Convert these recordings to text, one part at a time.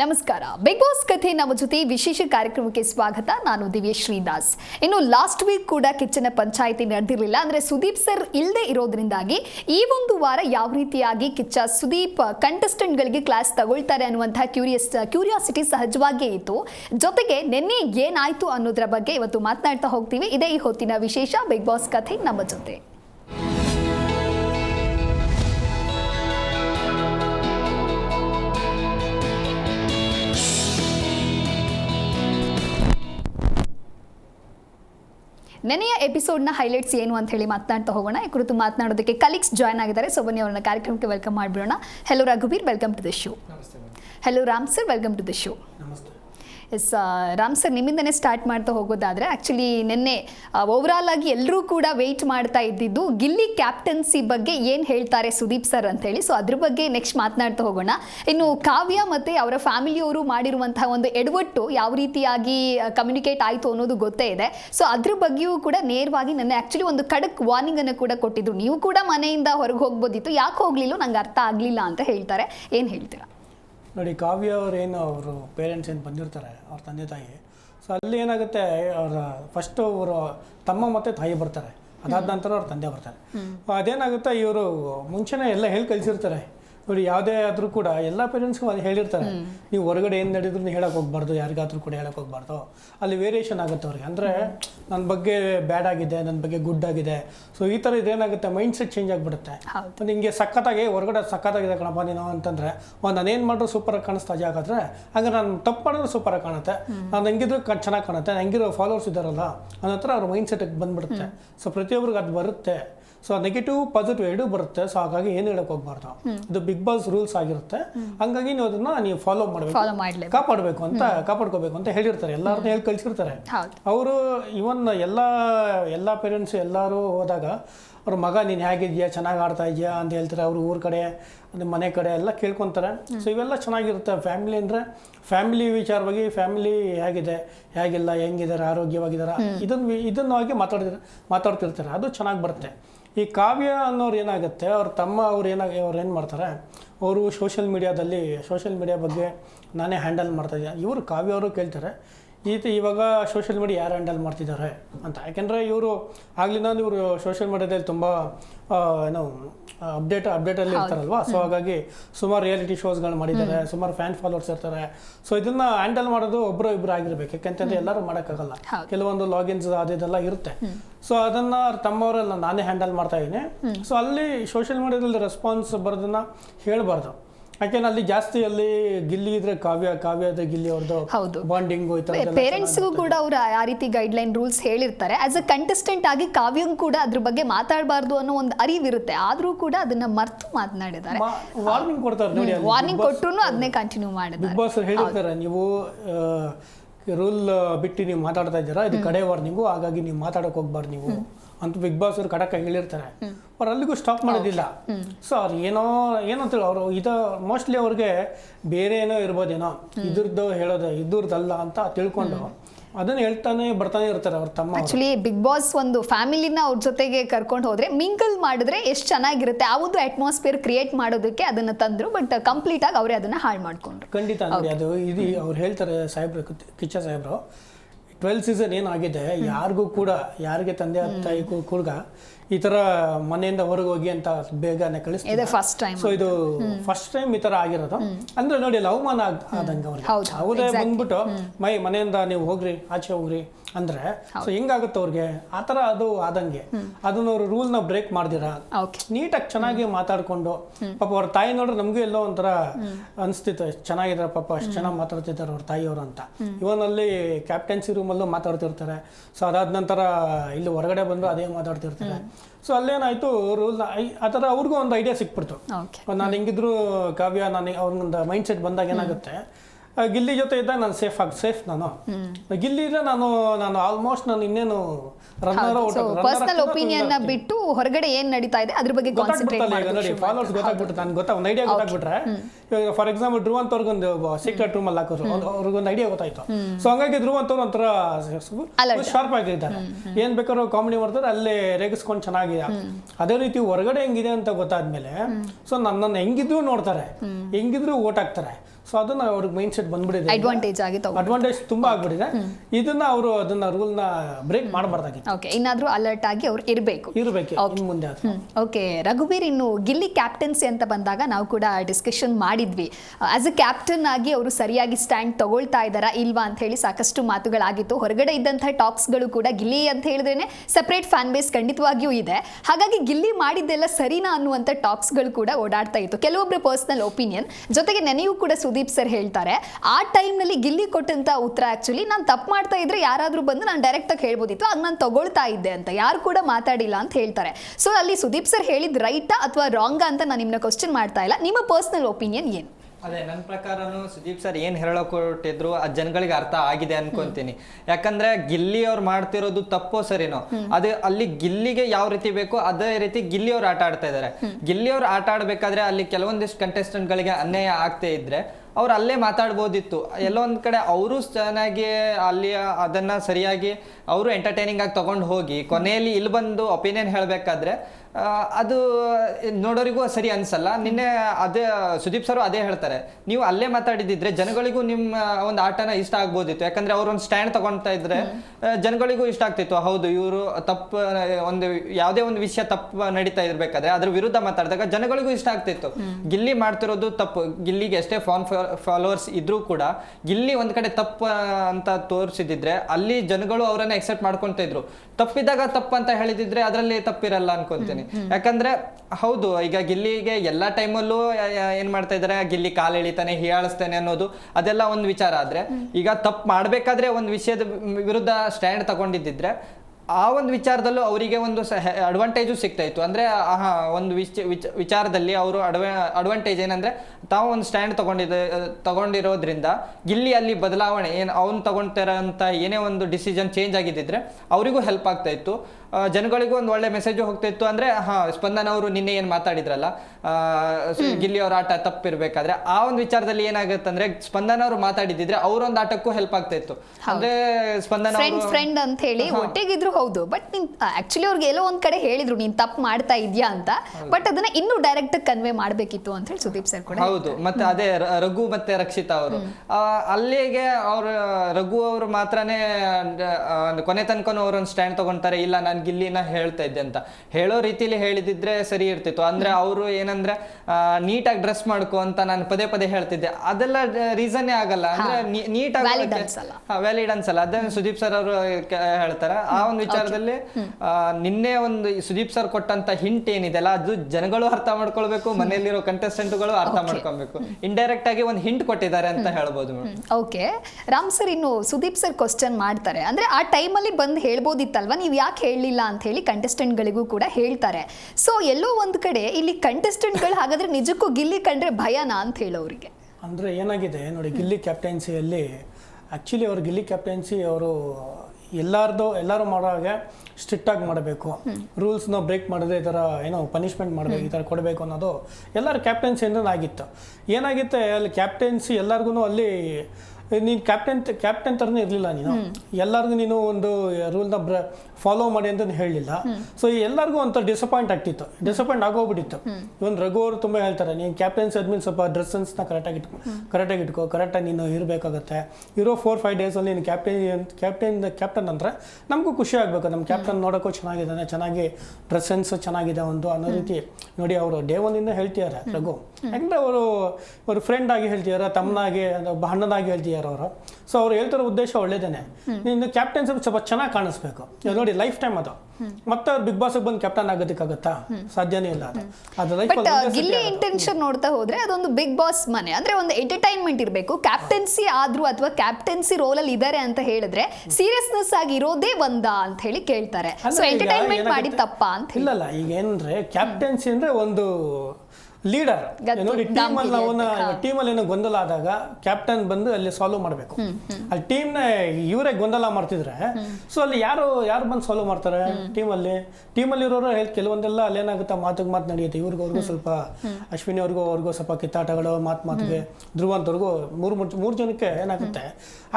ನಮಸ್ಕಾರ. Big boss ಕಥೆ ನಮ್ಮ ಜೊತೆ ವಿಶೇಷ ಕಾರ್ಯಕ್ರಮಕ್ಕೆ ಸ್ವಾಗತ. ನಾನು ದಿವ್ಯ ಶ್ರೀದಾಸ್ ಇನ್ನು ಲಾಸ್ಟ್ ವೀಕ್ ಕೂಡ ಕಿಚ್ಚನ ಪಂಚಾಯಿತಿ ನಡೆದಿರಲಿಲ್ಲ. ಅಂದ್ರೆ ಸುದೀಪ್ ಸರ್ ಇಲ್ಲದೆ ಇರೋದ್ರಿಂದಾಗಿ ಈ ಒಂದು ವಾರ ಯಾವ ರೀತಿಯಾಗಿ ಕಿಚ್ಚ ಸುದೀಪ್ ಕಂಟೆಸ್ಟೆಂಟ್ಗಳಿಗೆ ಕ್ಲಾಸ್ ತಗೊಳ್ತಾರೆ ಅನ್ನುವಂತಹ ಕ್ಯೂರಿಯಸ್ ಕ್ಯೂರಿಯಾಸಿಟಿ ಸಹಜವಾಗಿಯೇ ಇತ್ತು. ಜೊತೆಗೆ ನಿನ್ನೆ ಏನಾಯ್ತು ಅನ್ನೋದ್ರ ಬಗ್ಗೆ ಇವತ್ತು ಮಾತನಾಡ್ತಾ ಹೋಗ್ತೀವಿ. ಇದೇ ಈ ಹೊತ್ತಿನ ವಿಶೇಷ ಬಿಗ್ ಬಾಸ್ ಕಥೆ ನಮ್ಮ ಜೊತೆ. ನೆನೆಯ ಎಪಿಸೋಡ್ನ ಹೈಲೈಟ್ಸ್ ಏನು ಅಂತ ಹೇಳಿ ಮಾತನಾಡ್ತಾ ಹೋಗೋಣ. ಈ ಕುರಿತು ಮಾತನಾಡೋದಕ್ಕೆ ಕಲೀಗ್ಸ್ ಜಾಯ್ನ್ ಆಗಿದ್ದಾರೆ. ಸೊ ಬನ್ನಿ ಅವರನ್ನ ಕಾರ್ಯಕ್ರಮಕ್ಕೆ ವೆಲ್ಕಮ್ ಮಾಡಿಬಿಡೋಣ. Hello ರಘುಬೀರ್. Welcome to the show hello Ram sir welcome to the show S Ram sir, ನಿಮ್ಮಿಂದನೇ start ಮಾಡ್ತಾ ಹೋಗೋದಾದ್ರೆ ಆ್ಯಕ್ಚುಲಿ ನಿನ್ನೆ ಓವರಾಲ್ ಆಗಿ ಎಲ್ಲರೂ ಕೂಡ ವೆಯ್ಟ್ ಮಾಡ್ತಾ ಇದ್ದಿದ್ದು ಗಿಲ್ಲಿ ಕ್ಯಾಪ್ಟನ್ಸಿ ಬಗ್ಗೆ ಏನು ಹೇಳ್ತಾರೆ ಸುದೀಪ್ ಸರ್ ಅಂತ ಹೇಳಿ. ಸೊ ಅದ್ರ ಬಗ್ಗೆ ನೆಕ್ಸ್ಟ್ ಮಾತನಾಡ್ತಾ ಹೋಗೋಣ. ಇನ್ನು ಕಾವ್ಯ ಮತ್ತು ಅವರ ಫ್ಯಾಮಿಲಿಯವರು ಮಾಡಿರುವಂತಹ ಒಂದು ಎಡವಟ್ಟು ಯಾವ ರೀತಿಯಾಗಿ ಕಮ್ಯುನಿಕೇಟ್ ಆಯಿತು ಅನ್ನೋದು ಗೊತ್ತೇ ಇದೆ. ಸೊ ಅದ್ರ ಬಗ್ಗೆಯೂ ಕೂಡ ನೇರವಾಗಿ ನನ್ನ ಆ್ಯಕ್ಚುಲಿ ಒಂದು ಖಡಕ್ ವಾರ್ನಿಂಗ್ ಅನ್ನು ಕೂಡ ಕೊಟ್ಟಿದ್ದು. ನೀವು ಕೂಡ ಮನೆಯಿಂದ ಹೊರಗೆ ಹೋಗ್ಬೋದಿತ್ತು. ಯಾಕೆ ಹೋಗ್ಲಿಲ್ಲ ನಂಗೆ ಅರ್ಥ ಆಗಲಿಲ್ಲ ಅಂತ ಹೇಳ್ತಾರೆ. ಏನು ಹೇಳ್ತೀರಾ? ನೋಡಿ ಕಾವ್ಯ ಏನು ಅವರು ಪೇರೆಂಟ್ಸ್ ಏನು ಬಂದಿರ್ತಾರೆ ಅವ್ರ ತಂದೆ ತಾಯಿ. ಸೊ ಅಲ್ಲಿ ಏನಾಗುತ್ತೆ ಅವರ ಫಸ್ಟು ಅವರು ತಮ್ಮ ಮತ್ತು ತಾಯಿ ಬರ್ತಾರೆ. ಅದಾದ ನಂತರ ಅವ್ರ ತಂದೆ ಬರ್ತಾರೆ. ಅದೇನಾಗುತ್ತೆ ಇವರು ಮುಂಚೆನೇ ಎಲ್ಲ ಹೇಳಿ ಕಳಿಸಿರ್ತಾರೆ ನೋಡಿ ಯಾವುದೇ ಆದರೂ ಕೂಡ ಎಲ್ಲ ಪೇರೆಂಟ್ಸ್ಗೂ ಅದು ಹೇಳಿರ್ತಾರೆ. ನೀವು ಹೊರಗಡೆ ಏನು ನಡೆದ್ರು ಹೇಳಕ್ಕೆ ಹೋಗ್ಬಾರ್ದು ಯಾರಿಗಾದ್ರೂ ಕೂಡ ಹೇಳಕ್ಕೆ ಹೋಗ್ಬಾರ್ದು. ಅಲ್ಲಿ ವೇರಿಯೇಷನ್ ಆಗುತ್ತೆ ಅವ್ರಿಗೆ. ಅಂದರೆ ನನ್ನ ಬಗ್ಗೆ ಬ್ಯಾಡ್ ಆಗಿದೆ ನನ್ನ ಬಗ್ಗೆ ಗುಡ್ ಆಗಿದೆ. ಸೊ ಈ ಥರ ಇದೇನಾಗುತ್ತೆ ಮೈಂಡ್ ಸೆಟ್ ಚೇಂಜ್ ಆಗಿಬಿಡುತ್ತೆ ಒಂದು ಹಿಂಗೆ ಸಖತ್ತಾಗಿ ಹೊರಗಡೆ ಸಖತ್ತಾಗಿದೆ ಕಣಪ್ಪ ನೀನು ಅಂತಂದ್ರೆ ಒಂದು ನಾನೇನು ಮಾಡಿದ್ರು ಸೂಪರಾಗಿ ಕಾಣಿಸ್ತಾ ಹಾಗಾದ್ರೆ ಹಂಗೆ ನಾನು ತಪ್ಪು ಮಾಡಿದ್ರೆ ಸೂಪರಾಗಿ ಕಾಣುತ್ತೆ. ನಾನು ಹೆಂಗಿದ್ರು ಚೆನ್ನಾಗಿ ಕಾಣುತ್ತೆ. ಹೆಂಗಿರೋ ಫಾಲೋವರ್ಸ್ ಇದ್ದಾರಲ್ಲ ಅನ್ನೋ ಥರ ಅವ್ರ ಮೈಂಡ್ ಸೆಟ್ಗೆ ಬಂದ್ಬಿಡುತ್ತೆ. ಸೊ ಪ್ರತಿಯೊಬ್ರಿಗೆ ಅದು ಬರುತ್ತೆ. ಸೊ ನೆಗೆಟಿವ್ ಪಾಸಿಟಿವ್ ಎರಡು ಬರುತ್ತೆ. ಸೊ ಹಾಗಾಗಿ ಏನು ಹೇಳಕ್ ಹೋಗ್ಬಾರ್ದು? ಇದು ಬಿಗ್ ಬಾಸ್ ರೂಲ್ಸ್ ಆಗಿರುತ್ತೆ. ಹಂಗಾಗಿ ನೀವು ಅದನ್ನ ನೀವು ಫಾಲೋ ಮಾಡಬೇಕು. ಕಾಪಾಡಬೇಕು ಅಂತ ಕಾಪಾಡ್ಕೋಬೇಕು ಅಂತ ಹೇಳಿರ್ತಾರೆ. ಎಲ್ಲಾರನ್ನ ಹೇಳಿ ಕಳಿಸಿರ್ತಾರೆ. ಅವರು ಇವನ್ ಎಲ್ಲ ಎಲ್ಲ ಪೇರೆಂಟ್ಸ್ ಎಲ್ಲರೂ ಹೋದಾಗ ಅವ್ರ ಮಗ ನೀನು ಹೇಗಿದ್ಯಾ? ಚೆನ್ನಾಗಿ ಆಡ್ತಾ ಇದೆಯಾ? ಅಂತ ಹೇಳ್ತಾರೆ. ಅವ್ರ ಊರ ಕಡೆ ನಿಮ್ಮ ಮನೆ ಕಡೆ ಎಲ್ಲ ಕೇಳ್ಕೊತಾರೆ. ಸೊ ಇವೆಲ್ಲ ಚೆನ್ನಾಗಿರುತ್ತೆ. ಫ್ಯಾಮಿಲಿ ಅಂದರೆ ಫ್ಯಾಮಿಲಿ ವಿಚಾರವಾಗಿ ಫ್ಯಾಮಿಲಿ ಹೇಗಿದೆ ಹೇಗಿಲ್ಲ ಹೆಂಗಿದ್ದಾರೆ ಆರೋಗ್ಯವಾಗಿದ್ದಾರೆ? ಇದನ್ನು ಇದನ್ನು ಆಗಿ ಮಾತಾಡ್ತಿರ್ ಮಾತಾಡ್ತಿರ್ತಾರೆ. ಅದು ಚೆನ್ನಾಗಿ ಬರುತ್ತೆ. ಈ ಕಾವ್ಯ ಅನ್ನೋರು ಏನಾಗುತ್ತೆ, ಅವ್ರ ತಮ್ಮ ಅವ್ರು ಏನಾಗ ಅವ್ರು ಏನು ಮಾಡ್ತಾರೆ, ಅವರು ಸೋಷಿಯಲ್ ಮೀಡಿಯಾದಲ್ಲಿ ಸೋಷಿಯಲ್ ಮೀಡಿಯಾ ಬಗ್ಗೆ ನಾನೇ ಹ್ಯಾಂಡಲ್ ಮಾಡ್ತಾ ಇದ್ದೀನಿ ಇವರು ಕಾವ್ಯ ಅವರು ಕೇಳ್ತಾರೆ ಈತ ಇವಾಗ ಸೋಷಿಯಲ್ ಮೀಡಿಯಾ ಯಾರು ಹ್ಯಾಂಡಲ್ ಮಾಡ್ತಿದ್ದಾರೆ ಅಂತ. ಯಾಕೆಂದರೆ ಇವರು ಆಗ್ಲಿಂದ ಇವರು ಸೋಷಿಯಲ್ ಮೀಡಿಯಾದಲ್ಲಿ ತುಂಬ ಏನು ಅಪ್ಡೇಟ್ ಅಪ್ಡೇಟಲ್ಲಿ ಇರ್ತಾರಲ್ವ? ಸೊ ಹಾಗಾಗಿ ಸುಮಾರು ರಿಯಾಲಿಟಿ ಶೋಸ್ಗಳು ಮಾಡಿದ್ದಾರೆ ಸುಮಾರು ಫ್ಯಾನ್ ಫಾಲೋವರ್ಸ್ ಇರ್ತಾರೆ. ಸೊ ಇದನ್ನ ಹ್ಯಾಂಡಲ್ ಮಾಡೋದು ಒಬ್ಬರು ಇಬ್ಬರು ಆಗಿರ್ಬೇಕು. ಯಾಕೆಂತಂದ್ರೆ ಎಲ್ಲರೂ ಮಾಡೋಕ್ಕಾಗಲ್ಲ. ಕೆಲವೊಂದು ಲಾಗಿನ್ಸ್ ಅದೆಲ್ಲ ಇರುತ್ತೆ. ಸೊ ಅದನ್ನ ತಮ್ಮವರೆಲ್ಲ ನಾನೇ ಹ್ಯಾಂಡಲ್ ಮಾಡ್ತಾ ಇದ್ದೀನಿ. ಸೊ ಅಲ್ಲಿ ಸೋಷಿಯಲ್ ಮೀಡಿಯಾದಲ್ಲಿ ರೆಸ್ಪಾನ್ಸ್ ಬರೋದನ್ನ ಹೇಳ್ಬಾರ್ದು. ಯಾಕೆಂದ್ರೆ ಅಲ್ಲಿ ಜಾಸ್ತಿ ಅಲ್ಲಿ ಗಿಲ್ಲಿ ಇದ್ರೆ ಕಾವ್ಯ ಕಾವ್ಯ ಇದ್ರೆ ಗಿಲ್ಲಿ ಅವ್ರದ್ದು ಹೌದು. ಬಾಂಡಿಂಗ್ ಪೇರೆಂಟ್ಸ್ಗೂ ಕೂಡ ಅವರು ಆ ರೀತಿ ಗೈಡ್ ಲೈನ್ ರೂಲ್ಸ್ ಹೇಳಿರ್ತಾರೆ. ಆಸ್ ಅ ಕಂಟೆಸ್ಟೆಂಟ್ ಆಗಿ ಕಾವ್ಯಂಗ್ ಕೂಡ ಅದ್ರ ಬಗ್ಗೆ ಮಾತಾಡಬಾರ್ದು ಅನ್ನೋ ಒಂದು ಅರಿವಿರುತ್ತೆ. ಆದ್ರೂ ಕೂಡ ಅದನ್ನ ಮರ್ತು ಮಾತನಾಡಿದ್ದಾರೆ. ವಾರ್ನಿಂಗ್ ಕೊಡ್ತಾರೆ ನೋಡಿ. ವಾರ್ನಿಂಗ್ ಕೊಟ್ಟರು ಅದನ್ನೇ ಕಂಟಿನ್ಯೂ ಮಾಡಿದ್ದಾರೆ ಬಿಗ್ ಬಾಸ್ ಹೇಳಿರ್ತಾರೆ ನೀವು ರೂಲ್ ಬಿಟ್ಟು ನೀವು ಮಾತಾಡ್ತಾ ಇದ್ದೀರಾ? ಇದು ಕಡೆ ವಾರ್ನಿಂಗು ಹಾಗಾಗಿ ನೀವು ಮಾತಾಡಕ್ ಹೋಗ್ಬಾರ್ದು ನೀವು ಅಂತ ಬಿಗ್ ಬಾಸ್ ಅವ್ರು ಕಡಕ ಹೇಳಿರ್ತಾರೆ. ಅವ್ರು ಅಲ್ಲಿಗೂ ಸ್ಟಾಪ್ ಮಾಡೋದಿಲ್ಲ. ಸೊ ಅವ್ರು ಏನೋ ಏನಂತೇಳಿ ತಿಳ್ ಅವರು ಇದ ಮೋಸ್ಟ್ಲಿ ಅವ್ರಿಗೆ ಬೇರೆ ಏನೋ ಇರ್ಬೋದೇನೋ ಇದ್ರದ್ದು ಹೇಳೋದು ಇದ್ರದ್ದಲ್ಲ ಅಂತ ತಿಳ್ಕೊಂಡು ಅದನ್ನ ಹೇಳ್ತಾನೆ ಬರ್ತಾನೆ ಇರ್ತಾರೆ ಅವ್ರ ತಮ್ಮ. ಆಕ್ಚುಲಿ ಬಿಗ್ ಬಾಸ್ ಒಂದು ಫ್ಯಾಮಿಲಿನ ಅವ್ರ ಜೊತೆಗೆ ಕರ್ಕೊಂಡು ಹೋದ್ರೆ ಮಿಂಗಲ್ ಮಾಡಿದ್ರೆ ಎಷ್ಟು ಚೆನ್ನಾಗಿರುತ್ತೆ. ಆ ಒಂದು ಅಟ್ಮಾಸ್ಫಿಯರ್ ಕ್ರಿಯೇಟ್ ಮಾಡೋದಕ್ಕೆ ಅದನ್ನ ತಂದ್ರು ಬಟ್ ಕಂಪ್ಲೀಟ್ ಆಗಿ ಅವರೇ ಅದನ್ನ ಹಾಳು ಮಾಡ್ಕೊಂಡ್ರು. ಖಂಡಿತ ನೋಡಿ ಅದು. ಇದು ಅವ್ರು ಹೇಳ್ತಾರೆ ಸಾಹೇಬ್ರು ಕಿಚ್ಚ- ಸಾಹೇಬ್ರು. ಟ್ವೆಲ್ ಸೀಸನ್ ಏನಾಗಿದೆ ಯಾರಿಗೂ ಕೂಡ ಯಾರಿಗೆ ತಂದೆ ತಾಯಿ ಕೂ- ಕೂಡ ಈ ತರ ಮನೆಯಿಂದ ಹೊರಗೆ ಹೋಗಿ ಅಂತ ಬೇಗನೆ ಕಳಿಸ್ತೀವಿ ಕಳಿಸ್ತಾರೆ ಫಸ್ಟ್ ಟೈಮ್ ಸೊ ಇದು ಫಸ್ಟ್ ಟೈಮ್ ಈ ತರ ಆಗಿರೋದು. ಅಂದ್ರೆ ನೋಡಿ ಅವಮಾನ ಆದಂಗೆ ಅವ್ರಿಗೆ. ಹೌದು, ಅವರೇ ಬಂದ್ಬಿಟ್ಟು ಮೈ ಮನೆಯಿಂದ ನೀವು ಹೋಗ್ರಿ ಆಚೆ ಹೋಗ್ರಿ ಅಂದ್ರೆ ಸೊ ಹೆಂಗಾಗುತ್ತೆ ಅವ್ರಿಗೆ? ಆ ತರ ಅದು ಆದಂಗೆ. ಅದನ್ನ ಅವ್ರು ರೂಲ್ನ ಬ್ರೇಕ್ ಮಾಡ್ದಿರ? ನೀಟಾಗಿ ಚೆನ್ನಾಗಿ ಮಾತಾಡ್ಕೊಂಡು ಪಾಪ ಅವ್ರ ತಾಯಿ ನೋಡ್ರೆ ನಮಗೂ ಎಲ್ಲೋ ಒಂಥರ ಅನಿಸ್ತಿತ್ತು ಎಷ್ಟು ಚೆನ್ನಾಗಿದ್ದಾರೆ ಪಾಪ ಅಷ್ಟು ಚೆನ್ನಾಗಿ ಮಾತಾಡ್ತಿದ್ದಾರೆ ಅವ್ರ ತಾಯಿಯವರು ಅಂತ. ಇವನ್ ಅಲ್ಲಿ ಕ್ಯಾಪ್ಟನ್ಸಿ ರೂಮಲ್ಲೂ ಮಾತಾಡ್ತಿರ್ತಾರೆ. ಸೊ ಅದಾದ ನಂತರ ಇಲ್ಲಿ ಹೊರಗಡೆ ಬಂದು ಅದೇ ಮಾತಾಡ್ತಿರ್ತಾರೆ. ಸೊ ಅಲ್ಲೇನಾಯ್ತು ರೂಲ್ ಆ ಥರ ಅವ್ರಿಗೂ ಒಂದು ಐಡಿಯಾ ಸಿಕ್ಬಿಡ್ತು. ನಾನು ಹೆಂಗಿದ್ರು ಕಾವ್ಯ ನಾನು ಅವ್ರಿಗೊಂದು ಮೈಂಡ್ ಸೆಟ್ ಬಂದಾಗ ಏನಾಗುತ್ತೆ ಗಿಲ್ಲಿ ಜೊತೆ ಇದ್ದಾಗ ನಾನು ಸೇಫ್ ಆಗಿ ಸೇಫ್ ನಾನು. ಗಿಲ್ಲಿ ಇದ್ರೆ ನಾನು ನಾನು ಆಲ್ಮೋಸ್ಟ್ ನಾನು ಇನ್ನೇನು ರನ್ನರ್ ಸೊ ಪರ್ಸನಲ್ ಒಪಿನಿಯನ್ ಬಿಟ್ಟು ಹೊರಗಡೆ ಏನ್ ನಡೀತಾ ಇದೆ ಅದ್ರ ಬಗ್ಗೆ ಕಾನ್ಸಂಟ್ರೇಟ್ ನೋಡಿ ಫಾಲೋವರ್ಸ್ ಗೊತ್ತಾಗ್ಬಿಟ್ಟು ನಾನು ಗೊತ್ತಾ ಒಂದು ಐಡಿಯಾ ಗೊತ್ತಾಗ್ಬಿಟ್ರೆ ಇವಾಗ ಫಾರ್ ಎಕ್ಸಾಂಪಲ್ ಧ್ರುವಂತ್ ಅವ್ರಿಗೊಂದು ಸೀಕ್ರೆಟ್ ರೂಮ್ ಅಲ್ಲಿ ಹಾಕೋರು ಅವ್ರಿಗೊಂದು ಐಡಿಯಾ ಗೊತ್ತಾಯ್ತು. ಸೊ ಹಂಗಾಗಿ ಧ್ರುವ ಅಂತ ಒಂಥರ. ಶಾರ್ಪ್ ಆಗಿದ್ದಾರೆ ಏನ್ ಬೇಕಾದ್ರೂ ಕಾಮಿಡಿ ಮಾಡ್ತಾರೆ ಅಲ್ಲೇ ರೇಗಿಸ್ಕೊಂಡು ಚೆನ್ನಾಗಿದೆ ಅದೇ ರೀತಿ ಹೊರಗಡೆ ಹೆಂಗಿದೆ ಅಂತ ಗೊತ್ತಾದ್ಮೇಲೆ ಸೊ ನನ್ನನ್ನು ಹೆಂಗಿದ್ರು ನೋಡ್ತಾರೆ ಹೆಂಗಿದ್ರು ಓಟ್ ಹಾಕ್ತಾರೆ. ಸೊ ಅದನ್ನ ಅವ್ರಿಗೆ ಮೈಂಡ್ ಸೆಟ್ ಬಂದ್ಬಿಟ್ಟಿದೆ ಅಡ್ವಾಂಟೇಜ್ ಆಗಿ ಅಡ್ವಾಂಟೇಜ್ ತುಂಬಾ ಆಗ್ಬಿಟ್ಟಿದೆ. ಇದನ್ನ ಅವರು ಅದನ್ನ ರೂಲ್ನ ಬ್ರೇಕ್ ಮಾಡಬಾರ್ದಾಗಿತ್ತು. ಓಕೆ ಇನ್ನಾದ್ರೂ ಅಲರ್ಟ್ ಆಗಿ ಅವ್ರು ಇರಬೇಕು. ಇರಬೇಕು. ಇನ್ ಮುಂದೆ ಓಕೆ ರಘುವೀರ್ ಇನ್ನು ಗಿಲ್ಲಿ ಕ್ಯಾಪ್ಟನ್ಸಿ ಅಂತ ಬಂದಾಗ ನಾವು ಕೂಡ ಡಿಸ್ಕಷನ್ ಮಾಡಿದ್ವಿ. ಆಸ್ ಅ ಕ್ಯಾಪ್ಟನ್ ಆಗಿ ಅವರು ಸರಿಯಾಗಿ ಸ್ಟ್ಯಾಂಡ್ ತಗೊಳ್ತಾ ಇದ್ದಾರಾ ಇಲ್ವಾ ಅಂತ ಹೇಳಿ ಸಾಕಷ್ಟು ಮಾತುಗಳಾಗಿತ್ತು. ಹೊರಗಡೆ ಇದ್ದಂತಹ ಟಾಕ್ಸ್ಗಳು ಕೂಡ ಗಿಲ್ಲಿ ಅಂತ ಹೇಳಿದ್ರೇನೆ ಸಪರೇಟ್ ಫ್ಯಾನ್ ಬೇಸ್ ಖಂಡಿತವಾಗಿಯೂ ಇದೆ. ಹಾಗಾಗಿ ಗಿಲ್ಲಿ ಮಾಡಿದ್ದೆಲ್ಲ ಸರಿನಾ ಅನ್ನುವಂಥ ಟಾಕ್ಸ್ಗಳು ಕೂಡ ಓಡಾಡ್ತಾ ಇತ್ತು. ಕೆಲವೊಬ್ಬರ ಪರ್ಸನಲ್ ಒಪಿನಿಯನ್ ಜೊತೆಗೆ ನೆನೆಯೂ ಕೂಡ ಸುದೀಪ್ ಸರ್ ಹೇಳ್ತಾರೆ, ಆ ಟೈಮ್ನಲ್ಲಿ ಗಿಲ್ಲಿ ಕೊಟ್ಟಂತ ಉತ್ತರ ಆಕ್ಚುಲಿ ನಾನು ತಪ್ಪು ಮಾಡ್ತಾ ಇದ್ರೆ ಯಾರಾದ್ರೂ ಬಂದು ನಾನು ಡೈರೆಕ್ಟ್ ಆಗಿ ಹೇಳ್ಬೋದಿತ್ತು, ಆಗ ನಾನು ತಗೊಳ್ತಾ ಇದ್ದೆ ಅಂತ, ಯಾರು ಕೂಡ ಮಾತಾಡಿಲ್ಲ ಅಂತ ಹೇಳ್ತಾರೆ. ಸೊ ಅಲ್ಲಿ ಸುದೀಪ್ ಸರ್ ಹೇಳಿದ ರೈಟಾ ಅಥವಾ ರಾಂಗಾ ಅಂತ ನಾನು ನಿಮ್ಮನ್ನ ಕ್ವಶನ್ ಮಾಡ್ತಾ ಇಲ್ಲ, ನಿಮ್ಮ ಪರ್ಸನಲ್ ಒಪಿನಿಯನ್ ಏನು? ಅದೇ ನನ್ನ ಪ್ರಕಾರನು ಸುದೀಪ್ ಸರ್ ಏನು ಹೇಳಕ್ ಹೊರಟಿದ್ರು ಆ ಜನಗಳಿಗೆ ಅರ್ಥ ಆಗಿದೆ ಅನ್ಕೊಂತೀನಿ. ಯಾಕಂದ್ರೆ ಗಿಲ್ಲಿ ಅವ್ರು ಮಾಡ್ತಿರೋದು ತಪ್ಪೋ ಸರಿನೋ? ಅದೇ ಅಲ್ಲಿ ಗಿಲ್ಲಿಗೆ ಯಾವ ರೀತಿ ಬೇಕೋ ಅದೇ ರೀತಿ ಗಿಲ್ಲಿ ಅವ್ರು ಆಟ ಆಡ್ತಾ ಇದ್ದಾರೆ ಗಿಲ್ಲಿ ಅವ್ರು ಆಟ ಆಡ್ಬೇಕಾದ್ರೆ ಅಲ್ಲಿ ಕೆಲವೊಂದಿಷ್ಟು ಕಂಟೆಸ್ಟೆಂಟ್ಗಳಿಗೆ ಗಳಿಗೆ ಅನ್ಯಾಯ ಆಗ್ತಾ ಇದ್ರೆ ಅವ್ರು ಅಲ್ಲೇ ಮಾತಾಡ್ಬೋದಿತ್ತು. ಎಲ್ಲೋ ಒಂದ್ ಕಡೆ ಅವರು ಚೆನ್ನಾಗಿ ಅಲ್ಲಿ ಅದನ್ನ ಸರಿಯಾಗಿ ಅವರು ಎಂಟರ್ಟೈನಿಂಗ್ ಆಗಿ ತಗೊಂಡು ಹೋಗಿ ಕೊನೆಯಲ್ಲಿ ಇಲ್ಲಿ ಬಂದು ಒಪಿನಿಯನ್ ಹೇಳಬೇಕಾದ್ರೆ ಅದು ನೋಡೋರಿಗೂ ಸರಿ ಅನ್ಸಲ್ಲ. ನಿನ್ನೆ ಅದೇ ಸುದೀಪ್ ಸರ್ ಅದೇ ಹೇಳ್ತಾರೆ. ನೀವು ಅಲ್ಲೇ ಮಾತಾಡಿದಿದ್ರೆ ಜನಗಳಿಗೂ ನಿಮ್ಮ ಒಂದು ಆಟನ ಇಷ್ಟ ಆಗ್ಬೋದಿತ್ತು. ಯಾಕಂದ್ರೆ ಅವ್ರು ಒಂದು ಸ್ಟ್ಯಾಂಡ್ ತಗೊಳ್ತಾ ಇದ್ರೆ ಜನಗಳಿಗೂ ಇಷ್ಟ ಆಗ್ತಿತ್ತು. ಹೌದು ಇವರು ತಪ್ಪು ಒಂದು ಯಾವುದೇ ಒಂದು ವಿಷಯ ತಪ್ಪು ನಡೀತಾ ಇರ್ಬೇಕಾದ್ರೆ ಅದ್ರ ವಿರುದ್ಧ ಮಾತಾಡಿದಾಗ ಜನಗಳಿಗೂ ಇಷ್ಟ ಆಗ್ತಿತ್ತು. ಗಿಲ್ಲಿ ಮಾಡ್ತಿರೋದು ತಪ್ಪು. ಗಿಲ್ಲಿಗೆ ಎಷ್ಟೇ ಫಾನ್ ಫಾಲೋವರ್ಸ್ ಇದ್ರೂ ಕೂಡ ಗಿಲ್ಲಿ ಒಂದ್ ಕಡೆ ತಪ್ಪು ಅಂತ ತೋರಿಸಿದಿದ್ರೆ ಅಲ್ಲಿ ಜನಗಳು ಅವರನ್ನ ಎಕ್ಸೆಪ್ಟ್ ಮಾಡ್ಕೊಂತ ಇದ್ರು. ತಪ್ಪಿದಾಗ ತಪ್ಪಂತ ಹೇಳಿದಿದ್ರೆ ಅದರಲ್ಲಿ ತಪ್ಪಿರಲ್ಲ ಅನ್ಕೊಂತೀನಿ. ಯಾಕಂದ್ರೆ ಹೌದು ಈಗ ಗಿಲ್ಲಿಗೆ ಎಲ್ಲಾ ಟೈಮಲ್ಲೂ ಏನ್ ಮಾಡ್ತಾ ಇದಾರೆ ಗಿಲ್ಲಿ ಕಾಲ್ ಎಳಿತಾನೆ ಹೀಯಾಳಿಸ್ತಾನೆ ಅನ್ನೋದು ಅದೆಲ್ಲ ಒಂದು ವಿಚಾರ ಆದ್ರೆ ಈಗ ತಪ್ಪು ಮಾಡ್ಬೇಕಾದ್ರೆ ಒಂದು ವಿಷಯದ ವಿರುದ್ಧ ಸ್ಟ್ಯಾಂಡ್ ತಗೊಂಡಿದ್ದಿದ್ರೆ ಆ ಒಂದು ವಿಚಾರದಲ್ಲೂ ಅವರಿಗೆ ಒಂದು ಅಡ್ವಾಂಟೇಜು ಸಿಗ್ತಾ ಇತ್ತು. ಅಂದರೆ ಒಂದು ವಿಚ ವಿಚ- ವಿಚಾರದಲ್ಲಿ ಅವರು ಅಡ್ವಾ ಅಡ್ವಾಂಟೇಜ್ ಏನಂದರೆ ತಾವು ಒಂದು ಸ್ಟ್ಯಾಂಡ್ ತಗೊಂಡಿದ್ದ ತಗೊಂಡಿರೋದ್ರಿಂದ ಇಲ್ಲಿ ಅಲ್ಲಿ ಬದಲಾವಣೆ ಏನು ಅವ್ನು ತಗೊಂತಾರಂತ ಏನೇ ಒಂದು ಡಿಸಿಷನ್ ಚೇಂಜ್ ಆಗಿದ್ದಿದ್ರೆ ಅವರಿಗೂ ಹೆಲ್ಪ್ ಆಗ್ತಾ ಇತ್ತು. ಆ, ಜನಗಳಿಗೂ ಒಂದು ಒಳ್ಳೆ ಮೆಸೇಜ್ ಹೋಗ್ತಿತ್ತು ಅಂದ್ರೆ ಹಾ ಸ್ಪಂದನ ಅವರು ನಿನ್ನೆ ಏನು ಮಾತಾಡಿದ್ರಲ್ಲ ಗಿಲ್ಲಿ ಅವ್ರ ಆಟ ತಪ್ಪಿರ್ಬೇಕಾದ್ರೆ ಆ ಒಂದು ವಿಚಾರದಲ್ಲಿ ಏನಾಗುತ್ತಂದ್ರೆ ಸ್ಪಂದನ ಅವರು ಮಾತಾಡಿದಿದ್ರೆ ಅವರೊಂದು ಆಟಕ್ಕೂ ಹೆಲ್ಪ್ ಆಗ್ತಾ ಇತ್ತು ಅಂದ್ರೆ ಸ್ಪಂದನ ಫ್ರೆಂಡ್ ಫ್ರೆಂಡ್ ಅಂತ ಹೇಳಿ ಒಟ್ಟಿಗಿದ್ರು ಹೌದು ಬಟ್ ನಿನ್ ಆಕ್ಚುಲಿ ಅವ್ರಿಗೆ ಎಲ್ಲೋ ಒಂದ್ ಕಡೆ ಹೇಳಿದ್ರು ನೀನ್ ತಪ್ಪು ಮಾಡ್ತಾ ಇದ್ಯಾ ಅಂತ ಬಟ್ ಅದನ್ನ ಇನ್ನೂ ಡೈರೆಕ್ಟ್ ಕನ್ವೆ ಮಾಡ್ಬೇಕಿತ್ತು ಅಂತ ಹೇಳಿ ಸುದೀಪ್ ಸರ್ ಕೂಡ ಹೌದು ಮತ್ತೆ ಅದೇ ರಘು ಮತ್ತೆ ರಕ್ಷಿತಾ ಅವರು. ಅಲ್ಲಿಗೆ ಅವ್ರ ರಘು ಅವರು ಮಾತ್ರನೇ ಕೊನೆ ತನಕನೂ ಅವ್ರೊಂದು ಸ್ಟ್ಯಾಂಡ್ ತಗೊಂತಾರೆ ಇಲ್ಲ ನಾನು ಗಿಲ್ಲಿನ ಹೇಳ್ತಾ ಇದ್ದೆ ಅಂತ. ಹೇಳೋ ರೀತಿಲಿ ಹೇಳಿದಿದ್ರೆ ಸರಿ ಇರ್ತಿತ್ತು. ಅಂದ್ರೆ ಅವರು ಏನಂದ್ರೆ ನೀಟಾಗಿ ಡ್ರೆಸ್ ಮಾಡ್ಕೊ ಅಂತ ನಾನು ಪದೇ ಪದೇ ಹೇಳ್ತಿದ್ದೆ. ಅದೆಲ್ಲ ರೀಸನ್ನೇ ಆಗಲ್ಲ. ಅಂದ್ರೆ. ನೀಟಾಗಿ ವ್ಯಾಲಿಡ್ ಅನ್ಸಲ್ಲ ಅದನ್ನ ಸುದೀಪ್ ಸರ್ ಅವರು ಹೇಳ್ತಾರೆ. ಆ ಒಂದು ವಿಚಾರದಲ್ಲಿ ನಿನ್ನೆ ಒಂದು ಸುದೀಪ್ ಸರ್ ಕೊಟ್ಟಂತ ಹಿಂಟ್ ಏನಿದೆಲ್ಲ ಅದು ಜನಗಳು ಅರ್ಥ ಮಾಡ್ಕೊಳ್ಬೇಕು ಮನೆಯಲ್ಲಿರೋ ಕಂಟೆಸ್ಟೆಂಟ್ಗಳು ಅರ್ಥ ಮಾಡ್ಕೊಬೇಕು ಇಂಡೈರೆಕ್ಟ್ ಆಗಿ ಒಂದು ಹಿಂಟ್ ಕೊಟ್ಟಿದ್ದಾರೆ ಅಂತ ಹೇಳ್ಬೋದು ಓಕೆ ರಾಮ್ ಸರ್ ಇನ್ನು ಸುದೀಪ್ ಸರ್ ಕ್ವಶನ್ ಮಾಡ್ತಾರೆ. ಅಂದ್ರೆ ಆ ಟೈಮಲ್ಲಿ ಬಂದು ಹೇಳ್ಬೋದಿತ್ತಲ್ವಾ? ನೀವು ಯಾಕೆ ಹೇಳಲಿಲ್ಲ ಅಂತ ಹೇಳಿ ಕಂಟೆಸ್ಟೆಂಟ್ಗಳಿಗೂ ಕೂಡ ಹೇಳ್ತಾರೆ. ಸೊ ಎಲ್ಲೋ ಒಂದು ಕಡೆ ಇಲ್ಲಿ ಕಂಟೆಸ್ಟೆಂಟ್ಗಳು ಹಾಗಾದ್ರೆ ನಿಜಕ್ಕೂ ಗಿಲ್ಲಿ ಕಂಡ್ರೆ ಭಯನಾ ಅಂತ ಹೇಳೋರಿಗೆ ಅಂದರೆ ಏನಾಗಿದೆ ನೋಡಿ ಗಿಲ್ಲಿ ಕ್ಯಾಪ್ಟನ್ಸಿಯಲ್ಲಿ ಆ್ಯಕ್ಚುಲಿ ಅವ್ರು ಗಿಲ್ಲಿ ಕ್ಯಾಪ್ಟನ್ಸಿ ಅವರು ಎಲ್ಲಾರ್ದು ಎಲ್ಲರೂ ಮಾಡೋ ಹಾಗೆ ಸ್ಟ್ರಿಕ್ಟಾಗಿ ಮಾಡಬೇಕು. ರೂಲ್ಸ್ನ ಬ್ರೇಕ್ ಮಾಡಿದ್ರೆ ಈ ಥರ ಏನೋ ಪನಿಷ್ಮೆಂಟ್ ಮಾಡಬೇಕು ಈ ಥರ ಕೊಡಬೇಕು ಅನ್ನೋದು ಎಲ್ಲರ ಅಂದ್ರೆ ಆಗಿತ್ತು. ಏನಾಗಿತ್ತು ಅಲ್ಲಿ ಕ್ಯಾಪ್ಟನ್ಸಿ ಎಲ್ಲರಿಗೂ ಅಲ್ಲಿ ನೀನು ಕ್ಯಾಪ್ಟನ್ ಕ್ಯಾಪ್ಟನ್ ಥರನೇ ಇರಲಿಲ್ಲ ನೀನು. ಎಲ್ಲರಿಗೂ ನೀನು ಒಂದು ರೂಲ್ನ ಬ್ರ ಫಾಲೋ ಮಾಡಿ ಅಂತ ಹೇಳಲಿಲ್ಲ. ಸೊ ಎಲ್ಲರಿಗೂ ಒಂಥರ ಡಿಸಪಾಯಿಂಟ್ ಆಗ್ತಿತ್ತು. ಡಿಸಪಾಯಿಂಟ್ ಆಗೋಗ್ಬಿಟ್ಟಿತ್ತು. ಇವನ್ ರಘು ಅವರು ತುಂಬ ಹೇಳ್ತಾರೆ ನೀನು ಕ್ಯಾಪ್ಟನ್ಸಿ ಆದ್ಮೇಲೆ ಸ್ವಲ್ಪ ಡ್ರೆಸ್ ಸೆನ್ಸ್ನ ಕರೆಕ್ಟಾಗಿ ಇಟ್ಕೊ ಕರೆಕ್ಟಾಗಿ ಇಟ್ಕೋ ಕರೆಕ್ಟಾಗಿ ನೀನು ಇರಬೇಕಾಗತ್ತೆ. ಇರೋ ಫೋರ್ ಫೈವ್ ಡೇಸಲ್ಲಿ ನೀನು ಕ್ಯಾಪ್ಟನ್ ಕ್ಯಾಪ್ಟನ್ ಕ್ಯಾಪ್ಟನ್ ಅಂದರೆ ನಮಗೂ ಖುಷಿ ಆಗಬೇಕು. ನಮ್ಮ ಕ್ಯಾಪ್ಟನ್ ನೋಡೋಕ್ಕೂ ಚೆನ್ನಾಗಿದ್ದಾನೆ ಚೆನ್ನಾಗಿ ಡ್ರೆಸ್ ಸೆನ್ಸ್ ಚೆನ್ನಾಗಿದೆ ಒಂದು ಅನ್ನೋ ರೀತಿ ನೋಡಿ ಅವರು ಡೇ ಒನ್ನಿಂದ ಹೇಳ್ತಿದ್ದಾರೆ ರಘು. ಯಾಕಂದರೆ ಅವರು ಅವರು ಫ್ರೆಂಡ್ ಆಗಿ ಹೇಳ್ತಿದ್ದಾರೆ ತಮ್ಮನಾಗಿ ಅಂದ್ರೆ ಒಬ್ಬ ಅಣ್ಣನಾಗಿ ಹೇಳ್ತಿದ್ದಾರೆ. ಅವರು. ಸೊ ಅವ್ರು ಹೇಳ್ತಿರೋ ಉದ್ದೇಶ ಒಳ್ಳೇದೇನೆ. ನೀನು ಕ್ಯಾಪ್ಟನ್ಸಿ ಸ್ವಲ್ಪ ಚೆನ್ನಾಗಿ ಕಾಣಿಸ್ಬೇಕು. ನೋಡಿ ಲೈಫ್ ಟೈಮ್ ಅದು. ಮತ್ತೆ ಬಿಗ್ ಬಾಸ್ ಬಂದು ಕ್ಯಾಪ್ಟನ್ ಆಗೋದಕ್ಕಾಗತ್ತಾ? ಸಾಧ್ಯನೇ ಇಲ್ಲ ಅದು. ಅದು ಲೈಫ್ ಬಟ್ ಗಿಲ್ಲಿ ಇಂಟೆನ್ಷನ್ ನೋಡ್ತಾ ಹೋದ್ರೆ ಅದೊಂದು ಬಿಗ್ ಬಾಸ್ ಮನೆ. ಅಂದ್ರೆ ಒಂದು ಎಂಟರ್ಟೈನ್ಮೆಂಟ್ ಇರಬೇಕು. ಕ್ಯಾಪ್ಟನ್ಸಿ ಆದ್ರೂ ಅಥವಾ ಕ್ಯಾಪ್ಟನ್ಸಿ ಅಲ್ಲಿ ಇದಾರೆ ಅಂತ ಹೇಳಿದ್ರೆ ಸೀರಿಯಸ್ನೆಸ್ ಆಗಿ ಇರೋದೇ ಒಂದ ಅಂತ ಹೇಳಿ ಕೇಳ್ತಾರೆ. ಸೊ ಎಂಟರ್ಟೈನ್ಮೆಂಟ್ ಮಾಡಿ ತಪ್ಪಾ ಅಂತ ಇಲ್ಲಲ್ಲ ಈಗ ಏನಂದ್ರೆ ಕ್ಯಾಪ್ಟನ್ಸಿ ಅಂದ್ರೆ ಒಂದು ಲೀಡರ್ ನೋಡಿ ಟೀಮ್ ಅಲ್ಲಿ ನಾವು ಟೀಮ್ ಅಲ್ಲಿ ಏನೋ ಗೊಂದಲ ಆದಾಗ ಕ್ಯಾಪ್ಟನ್ ಬಂದು ಅಲ್ಲಿ ಸಾಲ್ವ್ ಮಾಡಬೇಕು. ಅಲ್ಲಿ ಟೀಮ್ನ ಇವರೇ ಗೊಂದಲ ಮಾಡ್ತಿದ್ರೆ ಸೊ ಅಲ್ಲಿ ಯಾರು ಯಾರು ಬಂದು ಸಾಲ್ವ್ ಮಾಡ್ತಾರೆ ಟೀಮ್ ಅಲ್ಲಿ? ಟೀಮ್ ಅಲ್ಲಿ ಇರೋರು ಹೇಳ್ ಕೆಲವೊಂದೆಲ್ಲ ಅಲ್ಲಿ ಏನಾಗುತ್ತೆ ಮಾತಿಗೆ ಮಾತು ನಡೆಯುತ್ತೆ. ಇವ್ರಿಗೂ ಅವ್ರಿಗೂ ಸ್ವಲ್ಪ ಅಶ್ವಿನಿ ಅವ್ರಿಗೂ ಅವ್ರಿಗೂ ಸ್ವಲ್ಪ ಕಿತ್ತಾಟಗಳು ಮಾತು ಮಾತಿಗೆ ಧ್ರುವ ಅಂತವ್ರಿಗೂ ಮೂರು ಮೂರು ಮೂರು ಜನಕ್ಕೆ ಏನಾಗುತ್ತೆ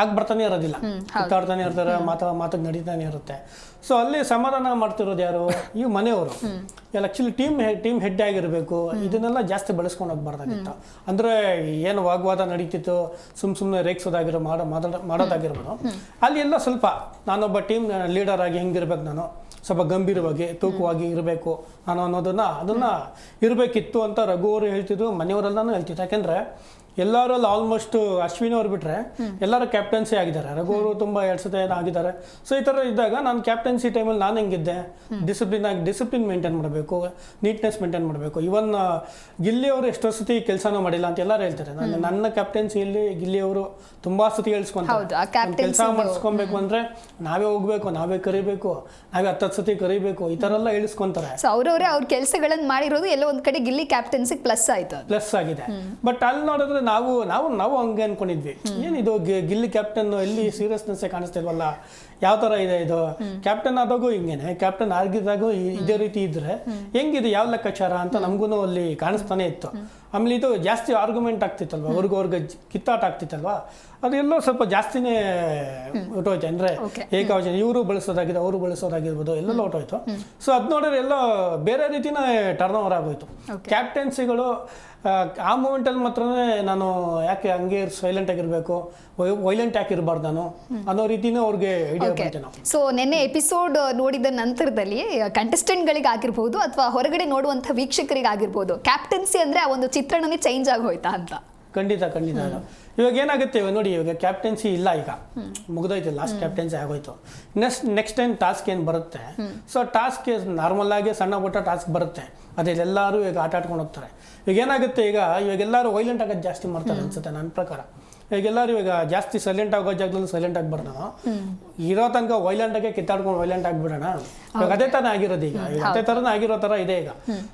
ಆಗ ಬರ್ತಾನೆ ಇರೋದಿಲ್ಲ. ಕಿತ್ತಾಡ್ತಾನೆ ಇರ್ತಾರೆ ಮಾತ ಮಾತಿಗೆ ನಡೀತಾನೆ ಇರುತ್ತೆ. ಸೊ ಅಲ್ಲಿ ಸಮಾಧಾನ ಮಾಡ್ತಿರೋದು ಯಾರು? ಈ ಮನೆಯವರು. ಎಲ್ಲ ಆಕ್ಚುಲಿ ಟೀಮ್ ಟೀಮ್ ಹೆಡ್ ಆಗಿರಬೇಕು. ಇದನ್ನೆಲ್ಲ ಜಾಸ್ತಿ ಬಳಸ್ಕೊಂಡು ಹೋಗ್ಬಾರ್ದಾಗಿತ್ತು. ಅಂದರೆ ಏನು ವಾಗ್ವಾದ ನಡೀತಿತ್ತು ಸುಮ್ ಸುಮ್ಮನೆ ರೇಕ್ಸೋದಾಗಿರೋ ಮಾಡೋ ಮಾತಾಡ ಮಾಡೋದಾಗಿರ್ಬೋದು. ಅಲ್ಲಿ ಎಲ್ಲ ಸ್ವಲ್ಪ ನಾನೊಬ್ಬ ಟೀಮ್ ಲೀಡರ್ ಆಗಿ ಹೆಂಗಿರ್ಬೇಕು ನಾನು? ಸ್ವಲ್ಪ ಗಂಭೀರವಾಗಿ ತೂಕವಾಗಿ ಇರಬೇಕು ನಾನು ಅನ್ನೋದನ್ನ ಅದನ್ನ ಇರಬೇಕಿತ್ತು ಅಂತ ರಘು ಅವರು ಹೇಳ್ತಿದ್ರು ಮನೆಯವರೆಲ್ಲನೂ ಹೇಳ್ತಿತ್ತು ಯಾಕೆಂದ್ರೆ ಎಲ್ಲರಲ್ಲಿ ಆಲ್ಮೋಸ್ಟ್ ಅಶ್ವಿನಿ ಅವ್ರು ಬಿಟ್ರೆ ಎಲ್ಲರೂ ಕ್ಯಾಪ್ಟನ್ಸಿ ಆಗಿದ್ದಾರೆ. ರಘು ಅವರು ತುಂಬ ಎರಡು ಸತಿ ಆಗಿದ್ದಾರೆ. ಸೊ ಈ ಥರ ಇದ್ದಾಗ ನಾನು ಕ್ಯಾಪ್ಟನ್ಸಿ ಟೈಮಲ್ಲಿ ನಾನು ಹೆಂಗಿದ್ದೆ? ಡಿಸಿಪ್ಲಿನ್ ಆಗಿ ಡಿಸಿಪ್ಲಿನ್ ಮೇಂಟೈನ್ ಮಾಡಬೇಕು ನೀಟ್ನೆಸ್ ಮೇಂಟೈನ್ ಮಾಡಬೇಕು. ಇವನ್ ಗಿಲ್ಲಿ ಅವರು ಎಷ್ಟೋ ಸತಿ ಕೆಲಸನೂ ಮಾಡಿಲ್ಲ ಅಂತ ಎಲ್ಲರೂ ಹೇಳ್ತಾರೆ. ನನ್ನ ನನ್ನ ಕ್ಯಾಪ್ಟನ್ಸಿಯಲ್ಲಿ ಗಿಲ್ಲಿ ಅವರು ತುಂಬಾ ಸತಿ ಹೇಳ್ಸ್ಕೊಂತಾರೆ. ಕೆಲಸ ಮಾಡಿಸ್ಕೊಬೇಕು ಅಂದ್ರೆ ನಾವೇ ಹೋಗ್ಬೇಕು ನಾವೇ ಕರಿಬೇಕು ನಾವೇ ಹತ್ತತ್ತು ಸತಿ ಕರಿಬೇಕು ಈ ಥರ ಎಲ್ಲ ಹೇಳಿಸ್ಕೊಂತಾರೆ. ಸೊ ಅವ್ರವ್ರೆ ಅವ್ರ ಕೆಲಸಗಳನ್ನ ಮಾಡಿರೋದು ಎಲ್ಲ ಒಂದ್ ಕಡೆ ಗಿಲ್ಲಿ ಕ್ಯಾಪ್ಟನ್ಸಿ ಪ್ಲಸ್ ಆಯ್ತು ಪ್ಲಸ್ ಆಗಿದೆ. ಬಟ್ ಅಲ್ಲಿ ನೋಡಿದ್ರೆ ನಾವು ನಾವು ನಾವು ಹಂಗೆ ಅನ್ಕೊಂಡಿದ್ವಿ. ಏನಿದು ಗಿಲ್ಲಿ ಕ್ಯಾಪ್ಟನ್ ಎಲ್ಲಿ ಸೀರಿಯಸ್ನೆಸ್ ಕಾಣಿಸ್ತಿಲ್ವಲ್ಲ ಯಾವ ತರ ಇದೆ ಇದು? ಕ್ಯಾಪ್ಟನ್ ಆದಾಗೂ ಹಿಂಗೇನೆ. ಕ್ಯಾಪ್ಟನ್ ಆಗಿದ್ದಾಗೂ ಇದೇ ರೀತಿ ಇದ್ರೆ ಹೆಂಗಿದೆ? ಯಾವ ಲೆಕ್ಕಾಚಾರ ಅಂತ ನಮಗೂ ಅಲ್ಲಿ ಕಾಣಿಸ್ತಾನೆ ಇತ್ತು. ಆಮೇಲೆ ಇದು ಜಾಸ್ತಿ ಆರ್ಗ್ಯುಮೆಂಟ್ ಆಗ್ತಿತ್ತಲ್ವ? ಅವ್ರಿಗೆ ಅವ್ರಿಗೆ ಕಿತ್ತಾಟ ಆಗ್ತಿತ್ತಲ್ವಾ? ಅದೆಲ್ಲ ಸ್ವಲ್ಪ ಜಾಸ್ತಿನೇ ಹೊಟ್ಟೋಯ್ತು ಅಂದ್ರೆ. ಏಕಾವಚನ ಇವರು ಬಳಸೋದಾಗಿದೆ ಅವರು ಬಳಸೋದಾಗಿರ್ಬೋದು ಎಲ್ಲೆಲ್ಲ ಹೊಟ್ಟೋಯ್ತು ಸೊ ಅದು ನೋಡಿದ್ರೆ ಎಲ್ಲ ಬೇರೆ ರೀತಿನ ಟರ್ನ್ ಓವರ್ ಆಗೋಯ್ತು. ಕ್ಯಾಪ್ಟೆನ್ಸಿಗಳು ಆ ಮೂಮೆಂಟಲ್ಲಿ ಮಾತ್ರನೇ ನಾನು ಯಾಕೆ ಹಂಗೆ ಸೈಲೆಂಟ್ ಆಗಿರಬೇಕು ವೈಲೆಂಟ್ ಯಾಕೆ ಇರಬಾರ್ದು ನಾನು ಅನ್ನೋ ರೀತಿನೇ ಅವ್ರಿಗೆ ಐಡಿಯಾ ಸೊ ನಿನ್ನೆ ಎಪಿಸೋಡ್ ನೋಡಿದ ನಂತರದಲ್ಲಿ ಕಂಟೆಸ್ಟೆಂಟ್ಗಳಿಗೆ ಆಗಿರ್ಬೋದು ಅಥವಾ ಹೊರಗಡೆ ನೋಡುವಂಥ ವೀಕ್ಷಕರಿಗೆ ಆಗಿರ್ಬೋದು ಕ್ಯಾಪ್ಟನ್ಸಿ ಅಂದ್ರೆ ಆ ಒಂದು ಚಿತ್ರಣನೇ ಚೇಂಜ್ ಆಗಿ ಹೋಯ್ತಾ ಅಂತ ಖಂಡಿತ ಖಂಡಿತ. ಇವಾಗ ಏನಾಗುತ್ತೆ? ಇವಾಗ ನೋಡಿ ಇವಾಗ ಕ್ಯಾಪ್ಟನ್ಸಿ ಇಲ್ಲ ಈಗ. ಮುಗ್ದೋಯ್ತು ಲಾಸ್ಟ್ ಕ್ಯಾಪ್ಟನ್ಸಿ ಆಗೋಯ್ತು. ನೆಕ್ಸ್ಟ್ ನೆಕ್ಸ್ಟ್ ಟೈಮ್ ಟಾಸ್ಕ್ ಏನು ಬರುತ್ತೆ? ಸೊ ಟಾಸ್ಕ್ ನಾರ್ಮಲ್ ಆಗಿ ಸಣ್ಣ ಪುಟ್ಟ ಟಾಸ್ಕ್ ಬರುತ್ತೆ. ಅದೇ ಎಲ್ಲರೂ ಈಗ ಆಟ ಆಡ್ಕೊಂಡು ಹೋಗ್ತಾರೆ. ಈಗ ಏನಾಗುತ್ತೆ ಈಗ? ಇವಾಗ ಎಲ್ಲರೂ ವೈಲೆಂಟ್ ಆಗೋದು ಜಾಸ್ತಿ ಮಾಡ್ತಾರೆ ಅನ್ಸುತ್ತೆ ನನ್ನ ಪ್ರಕಾರ. ಈಗ ಎಲ್ಲರೂ ಇವಾಗ ಜಾಸ್ತಿ ಸೈಲೆಂಟ್ ಆಗೋ ಜಾಗದಲ್ಲಿ ಸೈಲೆಂಟ್ ಆಗಿ ನಾವು ಇರೋ ತನಕ ವೈಲೆಂಟ್ ಆಗಿ ಕಿತ್ತಾಡ್ಕೊಂಡು ವೈಲೆಂಟ್ ಆಗಿಬಿಡೋಣ ಇವಾಗ ಅದೇ ತರ ಆಗಿರೋದು ಈಗ. ಈಗ ಅದೇ ತರನೇ ಆಗಿರೋ ತರ ಇದೆ ಈಗ.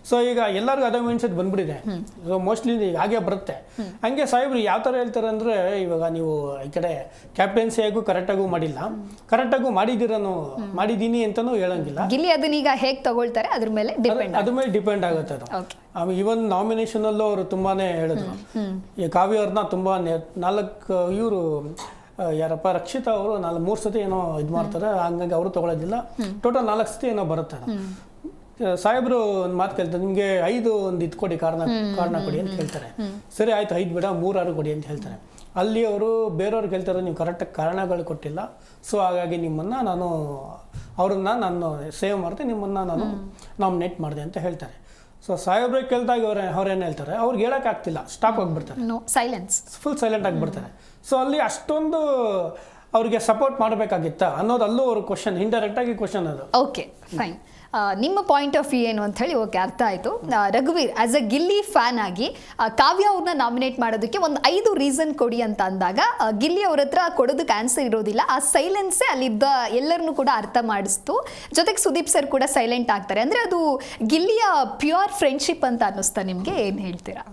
ಸೊ ಈಗ ಎಲ್ಲರಿಗೂ ಅದೇ ಮೈಂಡ್ಸೆಟ್ ಬಂದ್ಬಿಟ್ಟಿದೆ. ಸೊ ಮೋಸ್ಟ್ಲಿ ಈಗ ಹಾಗೆ ಬರುತ್ತೆ. ಹಂಗೆ ಸಾಹೇಬ್ರು ಯಾವ ತರ ಹೇಳ್ತಾರೆ? ಅಂದ್ರೆ ಇವಾಗ ನೀವು ಈ ಕಡೆ ಕ್ಯಾಪ್ಟನ್ಸಿಯಾಗೂ ಕರೆಕ್ಟಾಗೂ ಮಾಡಿಲ್ಲ. ಕರೆಕ್ಟಾಗೂ ಮಾಡಿದ್ದೀರನು ಮಾಡಿದ್ದೀನಿ ಅಂತಾನೂ ಹೇಳಂಗಿಲ್ಲ. ಗಿಲ್ಲಿ ಅದನ್ನೀಗ ಹೇಗೆ ತಗೊಳ್ತಾರೆ ಅದ್ರ ಮೇಲೆ ಡಿಪೆಂಡ್ ಅದ್ರ ಮೇಲೆ ಡಿಪೆಂಡ್ ಆಗುತ್ತೆ ಅದು. ಇವನ್ ನಾಮಿನೇಷನಲ್ಲೂ ಅವರು ತುಂಬಾನೇ ಹೇಳಿದ್ರು. ಈ ಕಾವ್ಯ ಅವ್ರನ್ನ ತುಂಬಾ ನಾಲ್ಕು ಇವರು ಯಾರಪ್ಪ ರಕ್ಷಿತಾ ಅವರು ನಾಲ್ಕು ಮೂರು ಸತಿ ಏನೋ ಇದು ಮಾಡ್ತಾರೆ. ಹಂಗಾಗಿ ಅವರು ತಗೊಳ್ಳೋದಿಲ್ಲ ಟೋಟಲ್ ನಾಲ್ಕು ಸತಿ ಏನೋ ಬರುತ್ತೆ ಸಾಹೇಬ್ರು ಒಂದು ಮಾತು ಕೇಳ್ತಾರೆ ನಿಮಗೆ ಐದು ಒಂದು ಇದು ಕೊಡಿ ಕಾರಣ ಕಾರಣ ಕೊಡಿ ಅಂತ ಹೇಳ್ತಾರೆ. ಸರಿ ಆಯ್ತು ಐದು ಬಿಡ ಮೂರಾರು ಕೊಡಿ ಅಂತ ಹೇಳ್ತಾರೆ. ಅಲ್ಲಿ ಅವರು ಬೇರೆಯವ್ರು ಕೇಳ್ತಾರೆ ನೀವು ಕರೆಕ್ಟಾಗಿ ಕಾರಣಗಳು ಕೊಟ್ಟಿಲ್ಲ. ಸೊ ಹಾಗಾಗಿ ನಿಮ್ಮನ್ನ ನಾನು ಅವ್ರನ್ನ ನಾನು ಸೇವ್ ಮಾಡಿದೆ ನಿಮ್ಮನ್ನ ನಾನು ನಾಮಿನೇಟ್ ಮಾಡಿದೆ ಅಂತ ಹೇಳ್ತಾರೆ. ಸೊ ಸಾಹೇಬ್ರಿಗೆ ಕೇಳಿದಾಗ ಅವ್ರ ಅವ್ರೇನು ಹೇಳ್ತಾರೆ ಅವ್ರಿಗೆ ಹೇಳೋಕ್ಕಾಗ್ತಿಲ್ಲ ಸ್ಟಾಪ್ ಆಗಿಬಿಡ್ತಾರೆ. ಸೈಲೆನ್ಸ್ ಫುಲ್ ಸೈಲೆಂಟ್ ಆಗಿಬಿಡ್ತಾರೆ ಸೊ ಅಲ್ಲಿ ಅಷ್ಟೊಂದು ಅವ್ರಿಗೆ ಸಪೋರ್ಟ್ ಮಾಡಬೇಕಾಗಿತ್ತ ಅನ್ನೋದು ಅಲ್ಲೂ ಅವ್ರ ಕ್ವಶನ್ ಇಂಡೈರೆಕ್ಟ್ ಆಗಿ ಕ್ವಶನ್ ಅದು. ಓಕೆ ಫೈನ್ ನಿಮ್ಮ ಪಾಯಿಂಟ್ ಆಫ್ ವ್ಯೂ ಏನು ಅಂತ ಹೇಳಿ ಓಕೆ ಅರ್ಥ ಆಯಿತು. ರಘುವೀರ್ ಆಸ್ ಅ ಗಿಲ್ಲಿ ಫ್ಯಾನ್ ಆಗಿ ಕಾವ್ಯ ಅವ್ರನ್ನ ನಾಮಿನೇಟ್ ಮಾಡೋದಕ್ಕೆ ಒಂದು ಐದು ರೀಸನ್ ಕೊಡಿ ಅಂತ ಅಂದಾಗ ಗಿಲ್ಲಿ ಅವ್ರ ಹತ್ರ ಕೊಡೋದಕ್ಕೆ ಆನ್ಸರ್ ಇರೋದಿಲ್ಲ. ಆ ಸೈಲೆನ್ಸೇ ಅಲ್ಲಿದ್ದ ಎಲ್ಲರನ್ನೂ ಕೂಡ ಅರ್ಥ ಮಾಡಿಸ್ತು. ಜೊತೆಗೆ ಸುದೀಪ್ ಸರ್ ಕೂಡ ಸೈಲೆಂಟ್ ಆಗ್ತಾರೆ. ಅಂದರೆ ಅದು ಗಿಲ್ಲಿಯ ಪ್ಯೂರ್ ಫ್ರೆಂಡ್ಶಿಪ್ ಅಂತ ಅನ್ನಿಸ್ತಾ ನಿಮಗೆ? ಏನು ಹೇಳ್ತೀರಾ?